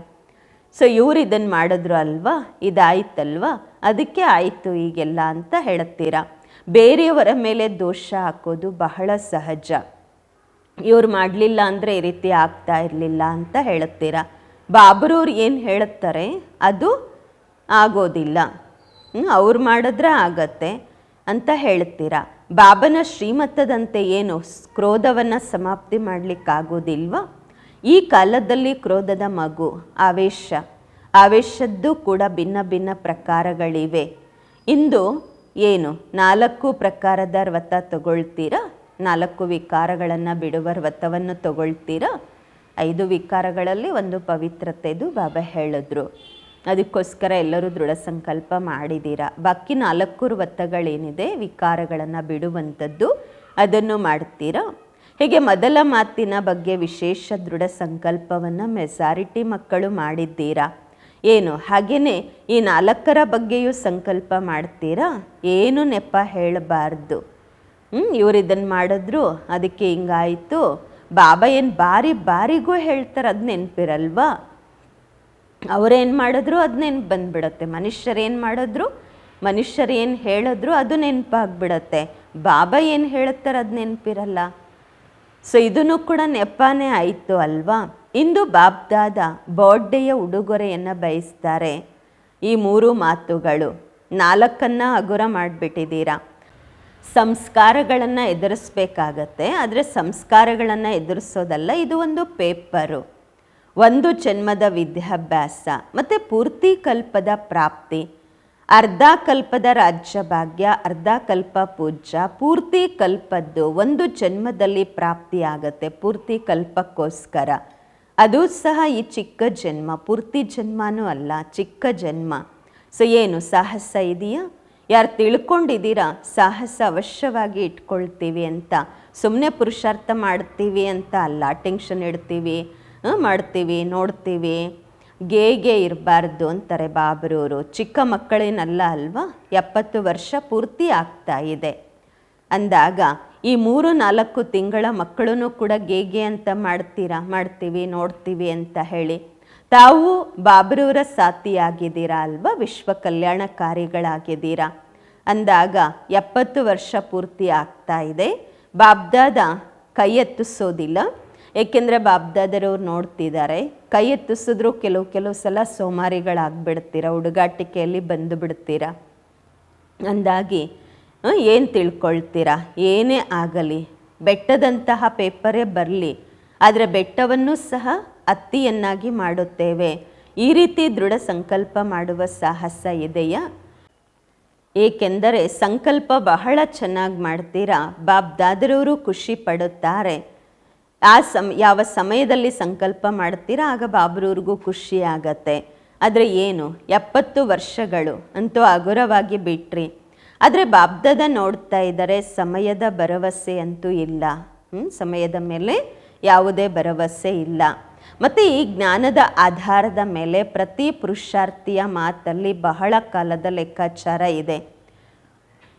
ಸೊ, ಇವ್ರು ಇದನ್ನು ಮಾಡಿದ್ರು ಅಲ್ವಾ? ಇದಾಯ್ತಲ್ವಾ? ಅದಕ್ಕೆ ಆಯಿತು ಈಗೆಲ್ಲ ಅಂತ ಹೇಳುತ್ತೀರಾ? ಬೇರೆಯವರ ಮೇಲೆ ದೋಷ ಹಾಕೋದು ಬಹಳ ಸಹಜ. ಇವ್ರು ಮಾಡಲಿಲ್ಲ ಅಂದರೆ ಈ ರೀತಿ ಆಗ್ತಾ ಇರಲಿಲ್ಲ ಅಂತ ಹೇಳುತ್ತೀರಾ? ಬಾಬರವ್ರು ಏನು ಹೇಳುತ್ತಾರೆ? ಅದು ಆಗೋದಿಲ್ಲ. ಅವ್ರು ಮಾಡಿದ್ರೆ ಆಗತ್ತೆ ಅಂತ ಹೇಳ್ತೀರಾ ಬಾಬನ ಶ್ರೀಮತದಂತೆ ಏನು ಕ್ರೋಧವನ್ನು ಸಮಾಪ್ತಿ ಮಾಡಲಿಕ್ಕಾಗೋದಿಲ್ವ? ಈ ಕಾಲದಲ್ಲಿ ಕ್ರೋಧದ ಮಗು, ಆವೇಶ. ಆವೇಶದ್ದು ಕೂಡ ಭಿನ್ನ ಭಿನ್ನ ಪ್ರಕಾರಗಳಿವೆ. ಇಂದು ಏನು ನಾಲ್ಕು ಪ್ರಕಾರದ ವ್ರತ ತಗೊಳ್ತೀರಾ? ನಾಲ್ಕು ವಿಕಾರಗಳನ್ನು ಬಿಡುವ ವ್ರತವನ್ನು ತಗೊಳ್ತೀರಾ? ಐದು ವಿಕಾರಗಳಲ್ಲಿ ಒಂದು ಪವಿತ್ರತೆದು ಬಾಬಾ ಹೇಳಿದ್ರು. ಅದಕ್ಕೋಸ್ಕರ ಎಲ್ಲರೂ ದೃಢ ಸಂಕಲ್ಪ ಮಾಡಿದ್ದೀರಾ ಬಾಕಿ ನಾಲ್ಕು ವ್ರತಗಳೇನಿದೆ ವಿಕಾರಗಳನ್ನು ಬಿಡುವಂಥದ್ದು ಅದನ್ನು ಮಾಡ್ತೀರಾ? ಹೀಗೆ ಮೊದಲ ಮಾತಿನ ಬಗ್ಗೆ ವಿಶೇಷ ದೃಢ ಸಂಕಲ್ಪವನ್ನು ಮೆಜಾರಿಟಿ ಮಕ್ಕಳು ಮಾಡಿದ್ದೀರಾ? ಏನು ಹಾಗೆಯೇ ಈ ನಾಲ್ಕರ ಬಗ್ಗೆಯೂ ಸಂಕಲ್ಪ ಮಾಡ್ತೀರಾ? ಏನು ನೆಪ ಹೇಳಬಾರ್ದು. ಹ್ಞೂ ಇವ್ರು ಇದನ್ನು ಮಾಡಿದ್ರು, ಅದಕ್ಕೆ ಹಿಂಗಾಯಿತು. ಬಾಬಾ ಏನು ಬಾರಿ ಬಾರಿಗೂ ಹೇಳ್ತಾರೆ, ಅದು ನೆನಪಿರಲ್ವಾ? ಅವ್ರೇನು ಮಾಡಿದ್ರು, ಅದು ನೆನ್ಪು ಬಂದ್ಬಿಡತ್ತೆ. ಮನುಷ್ಯರೇನು ಮಾಡಿದ್ರು, ಮನುಷ್ಯರು ಏನು ಹೇಳಿದ್ರು, ಅದು ನೆನಪಾಗ್ಬಿಡತ್ತೆ. ಬಾಬಾ ಏನು ಹೇಳುತ್ತಾರೆ ಅದು ನೆನಪಿರಲ್ಲ. ಸೊ, ಇದನ್ನು ಕೂಡ ನೆಪಾನೇ ಆಯಿತು ಅಲ್ವಾ? ಇಂದು ಬಾಬ್ದಾದ ಬರ್ಡೇಯ ಉಡುಗೊರೆಯನ್ನು ಬಯಸ್ತಾರೆ ಈ ಮೂರು ಮಾತುಗಳು. ನಾಲ್ಕನ್ನು ಹಗುರ ಮಾಡಿಬಿಟ್ಟಿದ್ದೀರಾ. ಸಂಸ್ಕಾರಗಳನ್ನು ಎದುರಿಸ್ಬೇಕಾಗತ್ತೆ. ಆದರೆ ಸಂಸ್ಕಾರಗಳನ್ನು ಎದುರಿಸೋದಲ್ಲ, ಇದು ಒಂದು ಪೇಪರು. ಒಂದು ಜನ್ಮದ ವಿದ್ಯಾಭ್ಯಾಸ, ಮತ್ತು ಪೂರ್ತಿ ಕಲ್ಪದ ಪ್ರಾಪ್ತಿ. ಅರ್ಧ ಕಲ್ಪದ ರಾಜ್ಯ ಭಾಗ್ಯ, ಅರ್ಧ ಕಲ್ಪ ಪೂಜ್ಯ, ಪೂರ್ತಿ ಕಲ್ಪದ್ದು ಒಂದು ಜನ್ಮದಲ್ಲಿ ಪ್ರಾಪ್ತಿ ಆಗತ್ತೆ, ಪೂರ್ತಿ ಕಲ್ಪಕ್ಕೋಸ್ಕರ. ಅದು ಸಹ ಈ ಚಿಕ್ಕ ಜನ್ಮ, ಪೂರ್ತಿ ಜನ್ಮನೂ ಅಲ್ಲ, ಚಿಕ್ಕ ಜನ್ಮ. ಸೊ ಏನು, ಸಾಹಸ ಇದೆಯಾ? ಯಾರು ತಿಳ್ಕೊಂಡಿದ್ದೀರಾ? ಸಾಹಸ ಅವಶ್ಯವಾಗಿ ಇಟ್ಕೊಳ್ತೀವಿ ಅಂತ. ಸುಮ್ಮನೆ ಪುರುಷಾರ್ಥ ಮಾಡ್ತೀವಿ ಅಂತ ಅಲ್ಲ. ಟೆನ್ಷನ್ ಇಡ್ತೀವಿ ಮಾಡ್ತೀವಿ, ನೋಡ್ತೀವಿ. ಗೇಗೆ ಇರಬಾರ್ದು ಅಂತಾರೆ ಬಾಬರವರು ಚಿಕ್ಕ ಮಕ್ಕಳೇನಲ್ಲ ಅಲ್ವಾ? ಎಪ್ಪತ್ತು ವರ್ಷ ಪೂರ್ತಿ ಆಗ್ತಾ ಇದೆ. ಅಂದಾಗ ಈ ಮೂರು ನಾಲ್ಕು ತಿಂಗಳ ಮಕ್ಕಳೂ ಕೂಡ ಗೇಗೆ ಅಂತ ಮಾಡ್ತೀರಾ? ಮಾಡ್ತೀವಿ, ನೋಡ್ತೀವಿ ಅಂತ ಹೇಳಿ. ತಾವು ಬಾಬರವರ ಸಾಥಿಯಾಗಿದ್ದೀರಾ ಅಲ್ವಾ ವಿಶ್ವ ಕಲ್ಯಾಣಕಾರಿಗಳಾಗಿದ್ದೀರಾ ಅಂದಾಗ ಎಪ್ಪತ್ತು ವರ್ಷ ಪೂರ್ತಿ ಆಗ್ತಾ ಇದೆ. ಬಾಬ್ದಾದ ಕೈ ಎತ್ತಿಸೋದಿಲ್ಲ. ಏಕೆಂದರೆ ಬಾಬ್ದಾದರವ್ರು ನೋಡ್ತಿದ್ದಾರೆ, ಕೈ ಎತ್ತಿಸಿದ್ರು ಕೆಲವು ಕೆಲವು ಸಲ ಸೋಮಾರಿಗಳಾಗ್ಬಿಡ್ತೀರ, ಹುಡುಗಾಟಿಕೆಯಲ್ಲಿ ಬಂದು ಬಿಡ್ತೀರಾ? ಅಂದಾಗಿ ಏನು ತಿಳ್ಕೊಳ್ತೀರಾ? ಏನೇ ಆಗಲಿ, ಬೆಟ್ಟದಂತಹ ಪೇಪರೇ ಬರಲಿ, ಆದರೆ ಬೆಟ್ಟವನ್ನು ಸಹ ಅತ್ತಿಯನ್ನಾಗಿ ಮಾಡುತ್ತೇವೆ. ಈ ರೀತಿ ದೃಢ ಸಂಕಲ್ಪ ಮಾಡುವ ಸಾಹಸ ಇದೆಯಾ? ಏಕೆಂದರೆ ಸಂಕಲ್ಪ ಬಹಳ ಚೆನ್ನಾಗಿ ಮಾಡ್ತೀರಾ? ಬಾಬ್ದಾದರವರು ಖುಷಿ ಪಡುತ್ತಾರೆ. ಆ ಸಮ, ಯಾವ ಸಮಯದಲ್ಲಿ ಸಂಕಲ್ಪ ಮಾಡ್ತೀರಾ? ಆಗ ಬಾಬ್ರವ್ರಿಗೂ ಖುಷಿ ಆಗತ್ತೆ. ಆದರೆ ಏನು? ಎಪ್ಪತ್ತು ವರ್ಷಗಳು ಅಂತೂ ಹಗುರವಾಗಿ ಬಿಟ್ರಿ. ಆದರೆ ಬಾಬ್ದದ ನೋಡ್ತಾ ಇದ್ದಾರೆ, ಸಮಯದ ಭರವಸೆ ಅಂತೂ ಇಲ್ಲ? ಸಮಯದ ಮೇಲೆ ಯಾವುದೇ ಭರವಸೆ ಇಲ್ಲ. ಮತ್ತು ಈ ಜ್ಞಾನದ ಆಧಾರದ ಮೇಲೆ ಪ್ರತಿ ಪುರುಷಾರ್ಥಿಯ ಮಾತಲ್ಲಿ ಬಹಳ ಕಾಲದ ಲೆಕ್ಕಾಚಾರ ಇದೆ.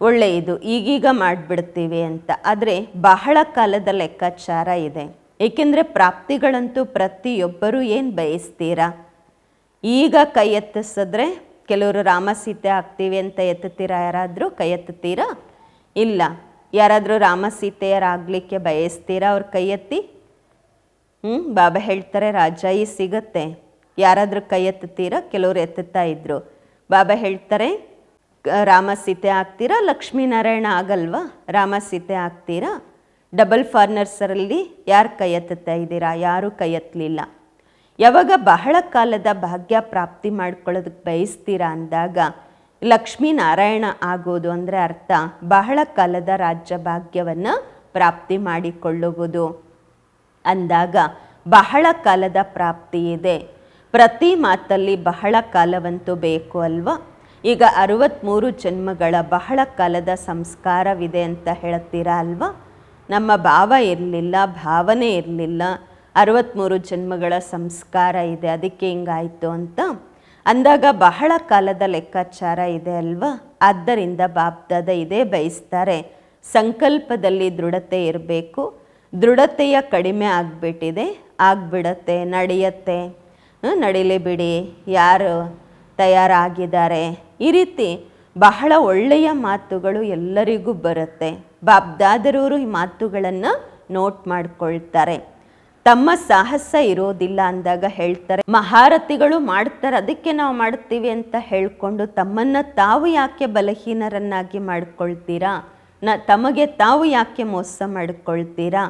ಒಳ್ಳೆಯದು, ಈಗೀಗ ಮಾಡಿಬಿಡ್ತೀವಿ ಅಂತ. ಆದರೆ ಬಹಳ ಕಾಲದ ಲೆಕ್ಕಾಚಾರ ಇದೆ. ಏಕೆಂದರೆ ಪ್ರಾಪ್ತಿಗಳಂತೂ ಪ್ರತಿಯೊಬ್ಬರೂ ಏನು ಬಯಸ್ತೀರಾ? ಈಗ ಕೈ ಎತ್ತಿಸಿದ್ರೆ ಕೆಲವರು ರಾಮ ಸೀತೆ ಆಗ್ತೀವಿ ಅಂತ ಎತ್ತುತ್ತೀರಾ? ಯಾರಾದರೂ ಕೈ ಎತ್ತುತ್ತೀರಾ? ಇಲ್ಲ. ಯಾರಾದರೂ ರಾಮ ಸೀತೆಯರಾಗಲಿಕ್ಕೆ ಬಯಸ್ತೀರಾ? ಅವ್ರ ಕೈ ಎತ್ತಿ ಹ್ಞೂ ಬಾಬಾ ಹೇಳ್ತಾರೆ, ರಾಜಾಯಿ, ಸಿಗತ್ತೆ. ಯಾರಾದರೂ ಕೈ ಎತ್ತುತ್ತೀರಾ? ಕೆಲವರು ಎತ್ತುತ್ತಾ ಇದ್ದರು ಬಾಬಾ ಹೇಳ್ತಾರೆ ರಾಮ ಸೀತೆ ಆಗ್ತೀರಾ? ಲಕ್ಷ್ಮೀನಾರಾಯಣ ಆಗಲ್ವಾ? ರಾಮ ಸೀತೆ ಆಗ್ತೀರಾ? ಡಬಲ್ ಫಾರ್ನರ್ಸರಲ್ಲಿ ಯಾರು ಕೈ ಎತ್ತುತ್ತಾ ಇದ್ದೀರಾ? ಯಾರೂ ಕೈ ಎತ್ತಲಿಲ್ಲ. ಯಾವಾಗ ಬಹಳ ಕಾಲದ ಭಾಗ್ಯ ಪ್ರಾಪ್ತಿ ಮಾಡ್ಕೊಳ್ಳೋದಕ್ಕೆ ಬಯಸ್ತೀರಾ ಅಂದಾಗ, ಲಕ್ಷ್ಮೀನಾರಾಯಣ ಆಗೋದು ಅಂದರೆ ಅರ್ಥ ಬಹಳ ಕಾಲದ ರಾಜ್ಯ ಭಾಗ್ಯವನ್ನು ಪ್ರಾಪ್ತಿ ಮಾಡಿಕೊಳ್ಳುವುದು. ಅಂದಾಗ ಬಹಳ ಕಾಲದ ಪ್ರಾಪ್ತಿ ಇದೆ. ಪ್ರತಿ ಮಾತಲ್ಲಿ ಬಹಳ ಕಾಲವಂತೂ ಬೇಕು ಅಲ್ವಾ? ಈಗ ಅರವತ್ತ್ಮೂರು ಜನ್ಮಗಳ ಬಹಳ ಕಾಲದ ಸಂಸ್ಕಾರವಿದೆ ಅಂತ ಹೇಳ್ತೀರಾ ಅಲ್ವಾ? ನಮ್ಮ ಭಾವ ಇರಲಿಲ್ಲ, ಭಾವನೆ ಇರಲಿಲ್ಲ ಅರವತ್ತ್ಮೂರು ಜನ್ಮಗಳ ಸಂಸ್ಕಾರ ಇದೆ, ಅದಕ್ಕೆ ಹಿಂಗಾಯಿತು ಅಂತ? ಅಂದಾಗ ಬಹಳ ಕಾಲದ ಲೆಕ್ಕಾಚಾರ ಇದೆ ಅಲ್ವಾ? ಆದ್ದರಿಂದ ಬಾಬ್ದಾದ ಇದೇ ಬಯಸ್ತಾರೆ, ಸಂಕಲ್ಪದಲ್ಲಿ ದೃಢತೆ ಇರಬೇಕು ದೃಢತೆಯ ಕಡಿಮೆ ಆಗಿಬಿಟ್ಟಿದೆ, ಆಗಿಬಿಡತ್ತೆ, ನಡೆಯತ್ತೆ. ನಡೀಲಿ ಬಿಡಿ, ಯಾರು ತಯಾರಾಗಿದ್ದಾರೆ? ಈ ರೀತಿ ಬಹಳ ಒಳ್ಳೆಯ ಮಾತುಗಳು ಎಲ್ಲರಿಗೂ ಬರುತ್ತೆ. ಬಾಬ್ದಾದರವರು ಈ ಮಾತುಗಳನ್ನು ನೋಟ್ ಮಾಡ್ಕೊಳ್ತಾರೆ. ತಮ್ಮ ಸಾಹಸ ಇರೋದಿಲ್ಲ ಅಂದಾಗ ಹೇಳ್ತಾರೆ, ಮಹಾರಥಿಗಳು ಮಾಡ್ತಾರೆ, ಅದಕ್ಕೆ ನಾವು ಮಾಡ್ತೀವಿ ಅಂತ ಹೇಳಿಕೊಂಡು ತಮ್ಮನ್ನು ತಾವು ಯಾಕೆ ಬಲಹೀನರನ್ನಾಗಿ ಮಾಡ್ಕೊಳ್ತೀರಾ? ನ, ತಮಗೆ ತಾವು ಯಾಕೆ ಮೋಸ ಮಾಡ್ಕೊಳ್ತೀರಾ?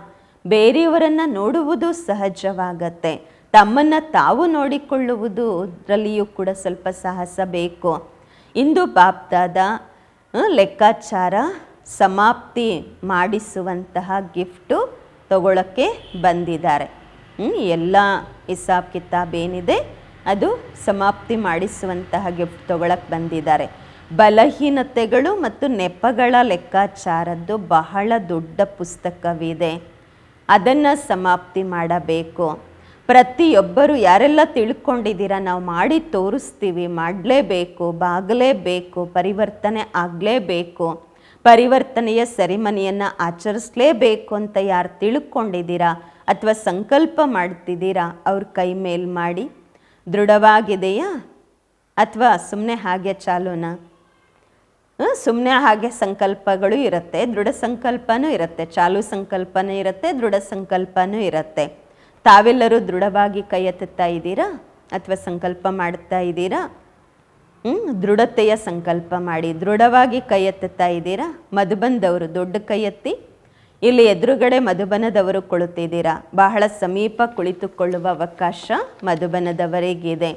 ಬೇರೆಯವರನ್ನ ನೋಡುವುದು ಸಹಜವಾಗತ್ತೆ. ತಮ್ಮನ್ನ ತಾವು ನೋಡಿಕೊಳ್ಳುವುದರಲ್ಲಿಯೂ ಕೂಡ ಸ್ವಲ್ಪ ಸಾಹಸ ಬೇಕು. ಇಂದು ಬಾಪ್ದಾದ ಲೆಕ್ಕಾಚಾರ ಸಮಾಪ್ತಿ ಮಾಡಿಸುವಂತಹ ಗಿಫ್ಟು ತಗೊಳ್ಳೋಕ್ಕೆ ಬಂದಿದ್ದಾರೆ. ಎಲ್ಲ ಹಿಸಾಬ್ ಕಿತಾಬ್ ಏನಿದೆ ಅದು ಸಮಾಪ್ತಿ ಮಾಡಿಸುವಂತಹ ಗಿಫ್ಟ್ ತಗೊಳಕ್ಕೆ ಬಂದಿದ್ದಾರೆ. ಬಲಹೀನತೆಗಳು ಮತ್ತು ನೆಪಗಳ ಲೆಕ್ಕಾಚಾರದ್ದು ಬಹಳ ದೊಡ್ಡ ಪುಸ್ತಕವಿದೆ. ಅದನ್ನು ಸಮಾಪ್ತಿ ಮಾಡಬೇಕು. ಪ್ರತಿಯೊಬ್ಬರು ಯಾರೆಲ್ಲ ತಿಳ್ಕೊಂಡಿದ್ದೀರಾ, ನಾವು ಮಾಡಿ ತೋರಿಸ್ತೀವಿ, ಮಾಡಲೇಬೇಕು, ಬಾಗಲೇಬೇಕು, ಪರಿವರ್ತನೆ ಆಗಲೇಬೇಕು. ಪರಿವರ್ತನೆಯ ಸೆರಿಮನಿಯನ್ನು ಆಚರಿಸಲೇಬೇಕು ಅಂತ ಯಾರು ತಿಳ್ಕೊಂಡಿದ್ದೀರಾ ಅಥವಾ ಸಂಕಲ್ಪ ಮಾಡ್ತಿದ್ದೀರಾ, ಅವ್ರ ಕೈ ಮೇಲ್ ಮಾಡಿ? ದೃಢವಾಗಿದೆಯಾ ಅಥವಾ ಸುಮ್ಮನೆ ಹಾಗೆ ಚಾಲೂನಾ? ಸುಮ್ಮನೆ ಹಾಗೆ ಸಂಕಲ್ಪಗಳು ಇರುತ್ತೆ, ದೃಢ ಸಂಕಲ್ಪನೂ ಇರುತ್ತೆ, ಚಾಲು ಸಂಕಲ್ಪನೂ ಇರುತ್ತೆ, ದೃಢ ಸಂಕಲ್ಪನೂ ಇರುತ್ತೆ. ತಾವೆಲ್ಲರೂ ದೃಢವಾಗಿ ಕೈ ಎತ್ತುತ್ತಾ ಇದ್ದೀರಾ? ಅಥವಾ ಸಂಕಲ್ಪ ಮಾಡ್ತಾ ಇದ್ದೀರಾ? ದೃಢತೆಯ ಸಂಕಲ್ಪ ಮಾಡಿ, ದೃಢವಾಗಿ ಕೈ ಎತ್ತುತ್ತಾ ಇದ್ದೀರಾ? ಮಧುಬನದವರು ದೊಡ್ಡ ಕೈ ಎತ್ತಿ, ಇಲ್ಲಿ ಎದುರುಗಡೆ ಮಧುಬನದವರು ಕುಳಿತಿದ್ದೀರಾ? ಬಹಳ ಸಮೀಪ ಕುಳಿತುಕೊಳ್ಳುವ ಅವಕಾಶ ಮಧುಬನದವರಿಗಿದೆ.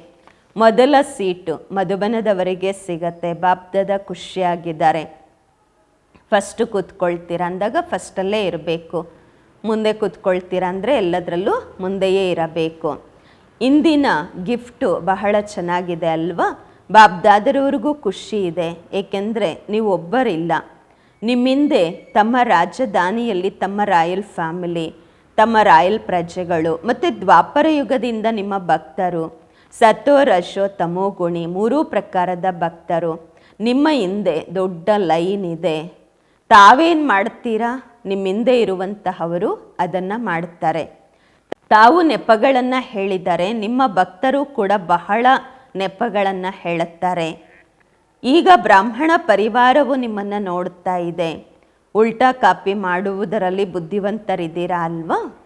ಮೊದಲ ಸೀಟು ಮಧುಬನದವರಿಗೆ ಸಿಗತ್ತೆ ಬಾಬ್ದದ ಖುಷಿಯಾಗಿದ್ದಾರೆ. ಫಸ್ಟ್ ಕೂತ್ಕೊಳ್ತೀರ ಅಂದಾಗ ಫಸ್ಟಲ್ಲೇ ಇರಬೇಕು. ಮುಂದೆ ಕೂತ್ಕೊಳ್ತೀರ ಅಂದರೆ ಎಲ್ಲದರಲ್ಲೂ ಮುಂದೆಯೇ ಇರಬೇಕು. ಇಂದಿನ ಗಿಫ್ಟು ಬಹಳ ಚೆನ್ನಾಗಿದೆ ಅಲ್ವಾ? ಬಾಬ್ದಾದರವ್ರಿಗೂ ಖುಷಿ ಇದೆ, ಏಕೆಂದರೆ ನೀವು ಒಬ್ಬರಿಲ್ಲ ನಿಮ್ಮಿಂದೆ ತಮ್ಮ ರಾಜಧಾನಿಯಲ್ಲಿ ತಮ್ಮ ರಾಯಲ್ ಫ್ಯಾಮಿಲಿ, ತಮ್ಮ ರಾಯಲ್ ಪ್ರಜೆಗಳು, ಮತ್ತು ದ್ವಾಪರ ಯುಗದಿಂದ ನಿಮ್ಮ ಭಕ್ತರು ಸತೋ ರಶೋ ತಮೋ ಗುಣಿ, ಮೂರೂ ಪ್ರಕಾರದ ಭಕ್ತರು. ನಿಮ್ಮ ಹಿಂದೆ ದೊಡ್ಡ ಲೈನ್ ಇದೆ. ತಾವೇನು ಮಾಡ್ತೀರಾ? ನಿಮ್ಮ ಹಿಂದೆ ಇರುವಂತಹವರು ಅದನ್ನು ಮಾಡ್ತಾರೆ. ತಾವು ನೆಪಗಳನ್ನು ಹೇಳಿದರೆ ನಿಮ್ಮ ಭಕ್ತರು ಕೂಡ ಬಹಳ ನೆಪಗಳನ್ನು ಹೇಳುತ್ತಾರೆ. ಈಗ ಬ್ರಾಹ್ಮಣ ಪರಿವಾರವು ನಿಮ್ಮನ್ನು ನೋಡುತ್ತಾ ಇದೆ. ಉಲ್ಟಾ ಕಾಪಿ ಮಾಡುವುದರಲ್ಲಿ ಬುದ್ಧಿವಂತರಿದ್ದೀರಾ ಅಲ್ವಾ?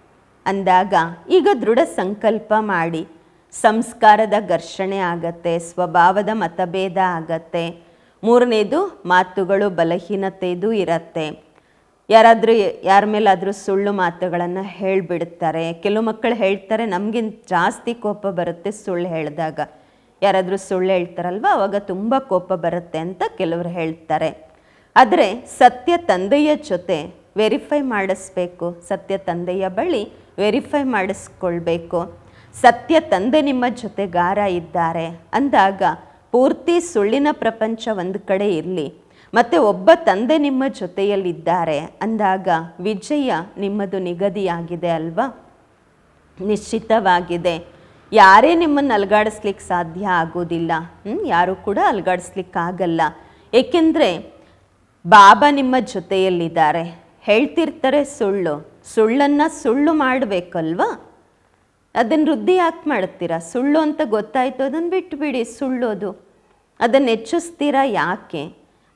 ಅಂದಾಗ ಈಗ ದೃಢ ಸಂಕಲ್ಪ ಮಾಡಿ. ಸಂಸ್ಕಾರದ ಘರ್ಷಣೆ ಆಗತ್ತೆ, ಸ್ವಭಾವದ ಮತಭೇದ ಆಗತ್ತೆ, ಮೂರನೇದು ಮಾತುಗಳು ಬಲಹೀನತೆದು ಇರತ್ತೆ. ಯಾರಾದರೂ, ಯಾರ ಮೇಲಾದರೂ ಸುಳ್ಳು ಮಾತುಗಳನ್ನು ಹೇಳಿಬಿಡ್ತಾರೆ. ಕೆಲವು ಮಕ್ಕಳು ಹೇಳ್ತಾರೆ ನಮಗಿಂತ ಜಾಸ್ತಿ ಕೋಪ ಬರುತ್ತೆ ಸುಳ್ಳು ಹೇಳಿದಾಗ. ಯಾರಾದರೂ ಸುಳ್ಳು ಹೇಳ್ತಾರಲ್ವ, ಅವಾಗ ತುಂಬ ಕೋಪ ಬರುತ್ತೆ ಅಂತ ಕೆಲವರು ಹೇಳ್ತಾರೆ. ಆದರೆ ಸತ್ಯ ತಂದೆಯ ಜೊತೆ ವೆರಿಫೈ ಮಾಡಿಸ್ಬೇಕು. ಸತ್ಯ ತಂದೆಯ ಬಳಿ ವೆರಿಫೈ ಮಾಡಿಸ್ಕೊಳ್ಬೇಕು. ಸತ್ಯ ತಂದೆ ನಿಮ್ಮ ಜೊತೆಗಾರ ಇದ್ದಾರೆ. ಅಂದಾಗ ಪೂರ್ತಿ ಸುಳ್ಳಿನ ಪ್ರಪಂಚ ಒಂದು ಕಡೆ ಇರಲಿ. ಮತ್ತು ಒಬ್ಬ ತಂದೆ ನಿಮ್ಮ ಜೊತೆಯಲ್ಲಿದ್ದಾರೆ. ಅಂದಾಗ ವಿಜಯ ನಿಮ್ಮದು ನಿಗದಿಯಾಗಿದೆ ಅಲ್ವಾ? ನಿಶ್ಚಿತವಾಗಿದೆ. ಯಾರೇ ನಿಮ್ಮನ್ನು ಅಲ್ಗಾಡಿಸ್ಲಿಕ್ಕೆ ಸಾಧ್ಯ ಆಗೋದಿಲ್ಲ. ಯಾರೂ ಕೂಡ ಅಲ್ಗಾಡಿಸ್ಲಿಕ್ಕಾಗಲ್ಲ ಏಕೆಂದರೆ ಬಾಬಾ ನಿಮ್ಮ ಜೊತೆಯಲ್ಲಿದ್ದಾರೆ. ಹೇಳ್ತಿರ್ತಾರೆ ಸುಳ್ಳು. ಸುಳ್ಳನ್ನು ಸುಳ್ಳು ಮಾಡಬೇಕಲ್ವಾ? ಅದನ್ನು ವೃದ್ಧಿ ಯಾಕೆ ಮಾಡ್ತೀರಾ? ಸುಳ್ಳು ಅಂತ ಗೊತ್ತಾಯ್ತು, ಅದನ್ನು ಬಿಟ್ಟುಬಿಡಿ ಸುಳ್ಳೋದು. ಅದನ್ನು ಹೆಚ್ಚಿಸ್ತೀರಾ ಯಾಕೆ?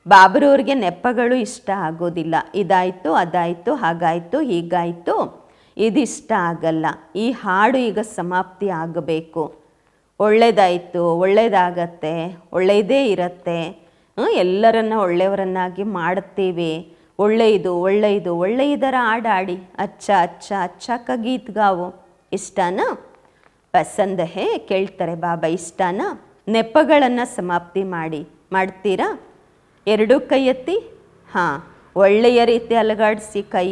ಬಾಬರವ್ರಿಗೆ ನೆಪಗಳು ಇಷ್ಟ ಆಗೋದಿಲ್ಲ. ಇದಾಯಿತು, ಅದಾಯಿತು, ಹಾಗಾಯಿತು, ಹೀಗಾಯಿತು, ಇದಿಷ್ಟ ಆಗಲ್ಲ. ಈ ಹಾಡು ಈಗ ಸಮಾಪ್ತಿ ಆಗಬೇಕು. ಒಳ್ಳೆಯದಾಯಿತು ಒಳ್ಳೆಯದಾಗತ್ತೆ ಒಳ್ಳೆಯದೇ ಇರತ್ತೆ. ಎಲ್ಲರನ್ನ ಒಳ್ಳೆಯವರನ್ನಾಗಿ ಮಾಡುತ್ತೀವಿ ಒಳ್ಳೆಯದು ಒಳ್ಳೆಯದು, ಒಳ್ಳೆಯದರ ಹಾಡಾಡಿ. ಅಚ್ಚ ಅಚ್ಚ ಅಚ್ಚ ಕ ಗೀತ್ ಗಾವು ಇಷ್ಟನಾ? ಪಸಂದ ಹೇ ಕೇಳ್ತಾರೆ, ಬಾಬಾ, ಇಷ್ಟನಾ? ನೆಪಗಳನ್ನು ಸಮಾಪ್ತಿ ಮಾಡಿ, ಮಾಡ್ತೀರಾ? ಎರಡೂ ಕೈ ಎತ್ತಿ, ಹಾಂ, ಒಳ್ಳೆಯ ರೀತಿ ಅಲಗಾಡಿಸಿ ಕೈ,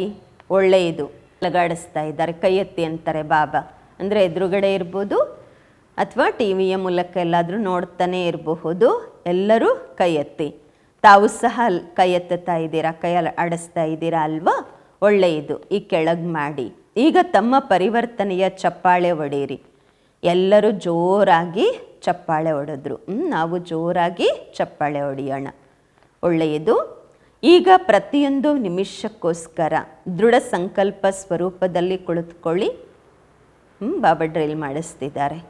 ಒಳ್ಳೆಯದು ಅಲಗಾಡಿಸ್ತಾ ಇದ್ದಾರೆ, ಕೈ ಎತ್ತಿ ಅಂತಾರೆ ಬಾಬಾ. ಅಂದರೆ ಎದುರುಗಡೆ ಇರ್ಬೋದು, ಅಥವಾ ಟಿ ವಿಯ ಮೂಲಕ ಎಲ್ಲಾದರೂ ನೋಡ್ತಾನೆ ಇರಬಹುದು, ಎಲ್ಲರೂ ಕೈ ಎತ್ತಿ. ತಾವು ಸಹ ಕೈ ಎತ್ತುತ್ತಾ ಇದ್ದೀರಾ, ಕೈ ಅಲ ಆಡಿಸ್ತಾ ಇದ್ದೀರಾ ಅಲ್ವಾ? ಒಳ್ಳೆಯದು, ಈ ಕೆಳಗೆ ಮಾಡಿ. ಈಗ ತಮ್ಮ ಪರಿವರ್ತನೆಯ ಚಪ್ಪಾಳೆ ಒಡೆಯಿರಿ ಎಲ್ಲರೂ ಜೋರಾಗಿ ಚಪ್ಪಾಳೆ ಹೊಡೆದ್ರು. ನಾವು ಜೋರಾಗಿ ಚಪ್ಪಾಳೆ ಹೊಡೆಯೋಣ. ಒಳ್ಳೆಯದು. ಈಗ ಪ್ರತಿಯೊಂದು ನಿಮಿಷಕ್ಕೋಸ್ಕರ ದೃಢ ಸಂಕಲ್ಪ ಸ್ವರೂಪದಲ್ಲಿ ಕುಳಿತುಕೊಳ್ಳಿ. ಬಾಬಾ ಡ್ರೈಲ್ ಮಾಡಿಸ್ತಿದ್ದಾರೆ.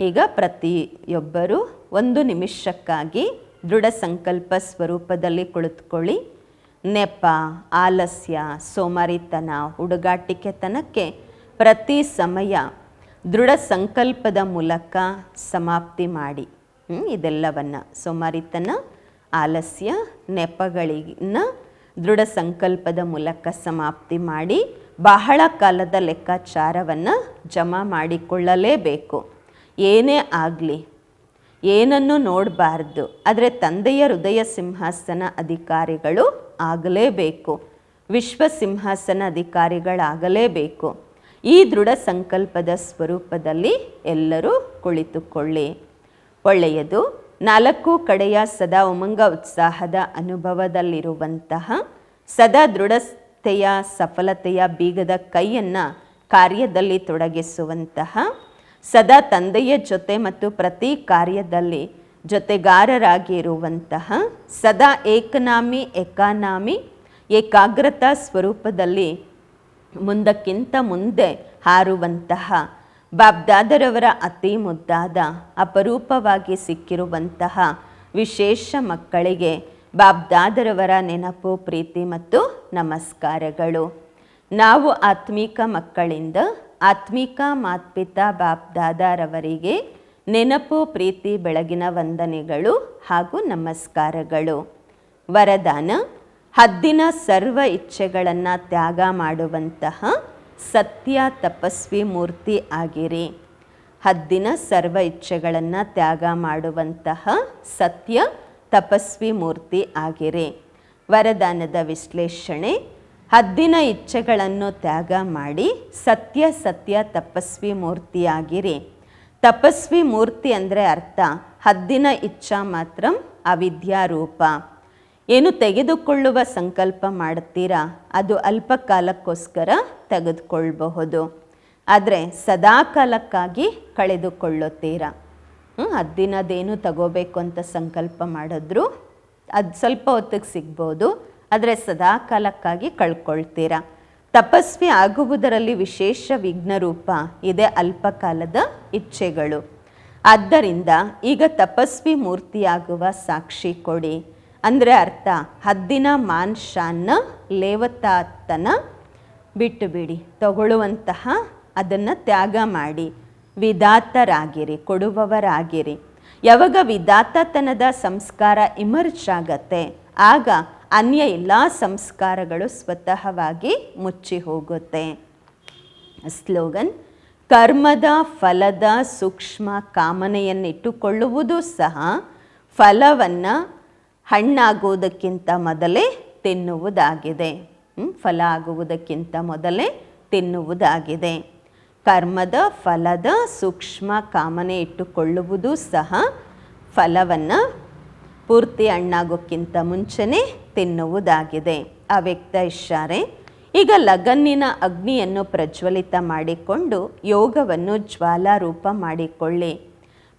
ಈಗ ಪ್ರತಿಯೊಬ್ಬರು ಒಂದು ನಿಮಿಷಕ್ಕಾಗಿ ದೃಢ ಸಂಕಲ್ಪ ಸ್ವರೂಪದಲ್ಲಿ ಕುಳಿತುಕೊಳ್ಳಿ. ನೆಪ, ಆಲಸ್ಯ, ಸೋಮಾರಿತನ, ಹುಡುಗಾಟಿಕೆತನಕ್ಕೆ ಪ್ರತಿ ಸಮಯ ದೃಢ ಸಂಕಲ್ಪದ ಮೂಲಕ ಸಮಾಪ್ತಿ ಮಾಡಿ. ಇದೆಲ್ಲವನ್ನು ಸೋಮಾರಿತನ, ಆಲಸ್ಯ, ನೆಪಗಳಿನ ದೃಢ ಸಂಕಲ್ಪದ ಮೂಲಕ ಸಮಾಪ್ತಿ ಮಾಡಿ ಬಹಳ ಕಾಲದ ಲೆಕ್ಕಾಚಾರವನ್ನು ಜಮಾ ಮಾಡಿಕೊಳ್ಳಲೇಬೇಕು. ಏನೇ ಆಗಲಿ, ಏನನ್ನು ನೋಡಬಾರ್ದು. ಆದರೆ ತಂದೆಯ ಹೃದಯ ಸಿಂಹಾಸನ ಅಧಿಕಾರಿಗಳು ಆಗಲೇಬೇಕು. ವಿಶ್ವ ಸಿಂಹಾಸನ ಅಧಿಕಾರಿಗಳಾಗಲೇಬೇಕು ಈ ದೃಢ ಸಂಕಲ್ಪದ ಸ್ವರೂಪದಲ್ಲಿ ಎಲ್ಲರೂ ಕುಳಿತುಕೊಳ್ಳಿ. ಒಳ್ಳೆಯದು, ನಾಲ್ಕು ಕಡೆಯ ಸದಾ ಉಮಂಗ ಉತ್ಸಾಹದ ಅನುಭವದಲ್ಲಿರುವಂತಹ ಸದಾ ದೃಢತೆಯ ಸಫಲತೆಯ ಬೀಗದ ಕೈಯನ್ನು ಕಾರ್ಯದಲ್ಲಿ ತೊಡಗಿಸುವಂತಹ ಸದಾ ತಂದೆಯ ಜೊತೆ ಮತ್ತು ಪ್ರತಿ ಕಾರ್ಯದಲ್ಲಿ ಜೊತೆಗಾರರಾಗಿ ಇರುವಂತಹ ಸದಾ ಏಕನಾಮಿ ಎಕಾನಾಮಿ ಏಕಾಗ್ರತಾ ಸ್ವರೂಪದಲ್ಲಿ ಮುಂದಕ್ಕಿಂತ ಮುಂದೆ ಹಾರುವಂತಹ ಬಾಬ್ದಾದರವರ ಅತಿ ಮುದ್ದಾದ, ಅಪರೂಪವಾಗಿ ಸಿಕ್ಕಿರುವಂತಹ ವಿಶೇಷ ಮಕ್ಕಳಿಗೆ ಬಾಬ್ದಾದರವರ ನೆನಪು, ಪ್ರೀತಿ ಮತ್ತು ನಮಸ್ಕಾರಗಳು. ನಾವು ಆತ್ಮಿಕ ಮಕ್ಕಳಿಂದ ಆತ್ಮಿಕ ಮಾತ್ಪಿತಾ ಬಾಬ್ದಾದಾರವರಿಗೆ ನೆನಪು, ಪ್ರೀತಿ, ಬೆಳಗಿನ ವಂದನೆಗಳು ಹಾಗೂ ನಮಸ್ಕಾರಗಳು. ವರದಾನ, ಹದ್ದಿನ ಸರ್ವ ಇಚ್ಛೆಗಳನ್ನು ತ್ಯಾಗ ಮಾಡುವಂತಹ ಸತ್ಯ ತಪಸ್ವಿ ಮೂರ್ತಿ ಆಗಿರಿ. ಹದ್ದಿನ ಸರ್ವ ಇಚ್ಛೆಗಳನ್ನು ತ್ಯಾಗ ಮಾಡುವಂತಹ ಸತ್ಯ ತಪಸ್ವಿ ಮೂರ್ತಿ ಆಗಿರಿ. ವರದಾನದ ವಿಶ್ಲೇಷಣೆ, ಹದ್ದಿನ ಇಚ್ಛೆಗಳನ್ನು ತ್ಯಾಗ ಮಾಡಿ ಸತ್ಯ ಸತ್ಯ ತಪಸ್ವಿ ಮೂರ್ತಿಯಾಗಿರಿ. ತಪಸ್ವಿ ಮೂರ್ತಿ ಅಂದರೆ ಅರ್ಥ, ಹದ್ದಿನ ಇಚ್ಛಾ ಮಾತ್ರ ಅವಿದ್ಯಾರೂಪ. ಏನು ತೆಗೆದುಕೊಳ್ಳುವ ಸಂಕಲ್ಪ ಮಾಡುತ್ತೀರಾ ಅದು ಅಲ್ಪ ಕಾಲಕ್ಕೋಸ್ಕರ ತೆಗೆದುಕೊಳ್ಬಹುದು. ಆದರೆ ಸದಾ ಕಾಲಕ್ಕಾಗಿ ಕಳೆದುಕೊಳ್ಳುತ್ತೀರಾ ಹದ್ದಿನದೇನು ತಗೋಬೇಕು ಅಂತ ಸಂಕಲ್ಪ ಮಾಡಿದ್ರು ಅದು ಸ್ವಲ್ಪ ಹೊತ್ತಿಗೆ ಸಿಗ್ಬೋದು, ಆದರೆ ಸದಾ ಕಾಲಕ್ಕಾಗಿ ಕಳ್ಕೊಳ್ತೀರಾ. ತಪಸ್ವಿ ಆಗುವುದರಲ್ಲಿ ವಿಶೇಷ ವಿಘ್ನರೂಪ. ಇದೆ ಅಲ್ಪಕಾಲದ ಇಚ್ಛೆಗಳು. ಆದ್ದರಿಂದ ಈಗ ತಪಸ್ವಿ ಮೂರ್ತಿಯಾಗುವ ಸಾಕ್ಷಿ ಕೊಡಿ. ಅಂದರೆ ಅರ್ಥ, ಹದ್ದಿನ ಮಾನ್ ಶಾನ್ನ ಲೇವತಾತನ ಬಿಟ್ಟು ಬಿಡಿ. ತಗೊಳ್ಳುವಂತಹ ಅದನ್ನು ತ್ಯಾಗ ಮಾಡಿ. ವಿಧಾತರಾಗಿರಿ ಕೊಡುವವರಾಗಿರಿ. ಯಾವಾಗ ವಿಧಾತತನದ ಸಂಸ್ಕಾರ ಇಮರ್ಜ್ ಆಗತ್ತೆ, ಆಗ ಅನ್ಯ ಎಲ್ಲ ಸಂಸ್ಕಾರಗಳು ಸ್ವತಃವಾಗಿ ಮುಚ್ಚಿ ಹೋಗುತ್ತೆ. ಸ್ಲೋಗನ್, ಕರ್ಮದ ಫಲದ ಸೂಕ್ಷ್ಮ ಕಾಮನೆಯನ್ನಿಟ್ಟುಕೊಳ್ಳುವುದು ಸಹ ಫಲವನ್ನು ಹಣ್ಣಾಗುವುದಕ್ಕಿಂತ ಮೊದಲೇ ತಿನ್ನುವುದಾಗಿದೆ. ಫಲ ಆಗುವುದಕ್ಕಿಂತ ಮೊದಲೇ ತಿನ್ನುವುದಾಗಿದೆ. ಕರ್ಮದ ಫಲದ ಸೂಕ್ಷ್ಮ ಕಾಮನೆ ಇಟ್ಟುಕೊಳ್ಳುವುದು ಸಹ ಫಲವನ್ನು ಪೂರ್ತಿ ಹಣ್ಣಾಗೋಕ್ಕಿಂತ ಮುಂಚೆನೇ ತಿನ್ನುವುದಾಗಿದೆ. ಆ ವ್ಯಕ್ತ ಇಷ್ಟಾರೆ, ಈಗ ಲಗನ್ನಿನ ಅಗ್ನಿಯನ್ನು ಪ್ರಜ್ವಲಿತ ಮಾಡಿಕೊಂಡು ಯೋಗವನ್ನು ಜ್ವಾಲಾರೂಪ ಮಾಡಿಕೊಳ್ಳಿ.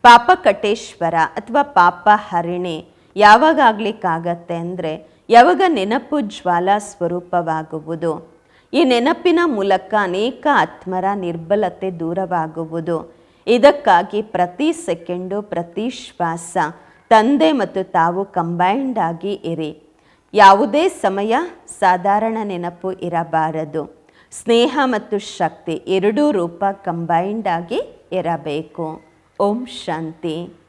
ಪಾಪ ಕಟೇಶ್ವರ ಅಥವಾ ಪಾಪ ಹರಿಣಿ ಯಾವಾಗಲಿಕ್ಕಾಗತ್ತೆ ಅಂದರೆ ಯಾವಾಗ ನೆನಪು ಜ್ವಾಲಾ ಸ್ವರೂಪವಾಗುವುದು? ಈ ನೆನಪಿನ ಮೂಲಕ ಅನೇಕ ಆತ್ಮರ ನಿರ್ಬಲತೆ ದೂರವಾಗುವುದು. ಇದಕ್ಕಾಗಿ ಪ್ರತಿ ಸೆಕೆಂಡು ಪ್ರತಿ ಶ್ವಾಸ ತಂದೆ ಮತ್ತು ತಾವು ಕಂಬೈಂಡ್ ಆಗಿ ಇರಿ. ಯಾವುದೇ ಸಮಯ ಸಾಧಾರಣ ನೆನಪು ಇರಬಾರದು. ಸ್ನೇಹ ಮತ್ತು ಶಕ್ತಿ ಎರಡೂ ರೂಪ ಕಂಬೈಂಡ್ ಆಗಿ ಇರಬೇಕು. ಓಂ ಶಾಂತಿ.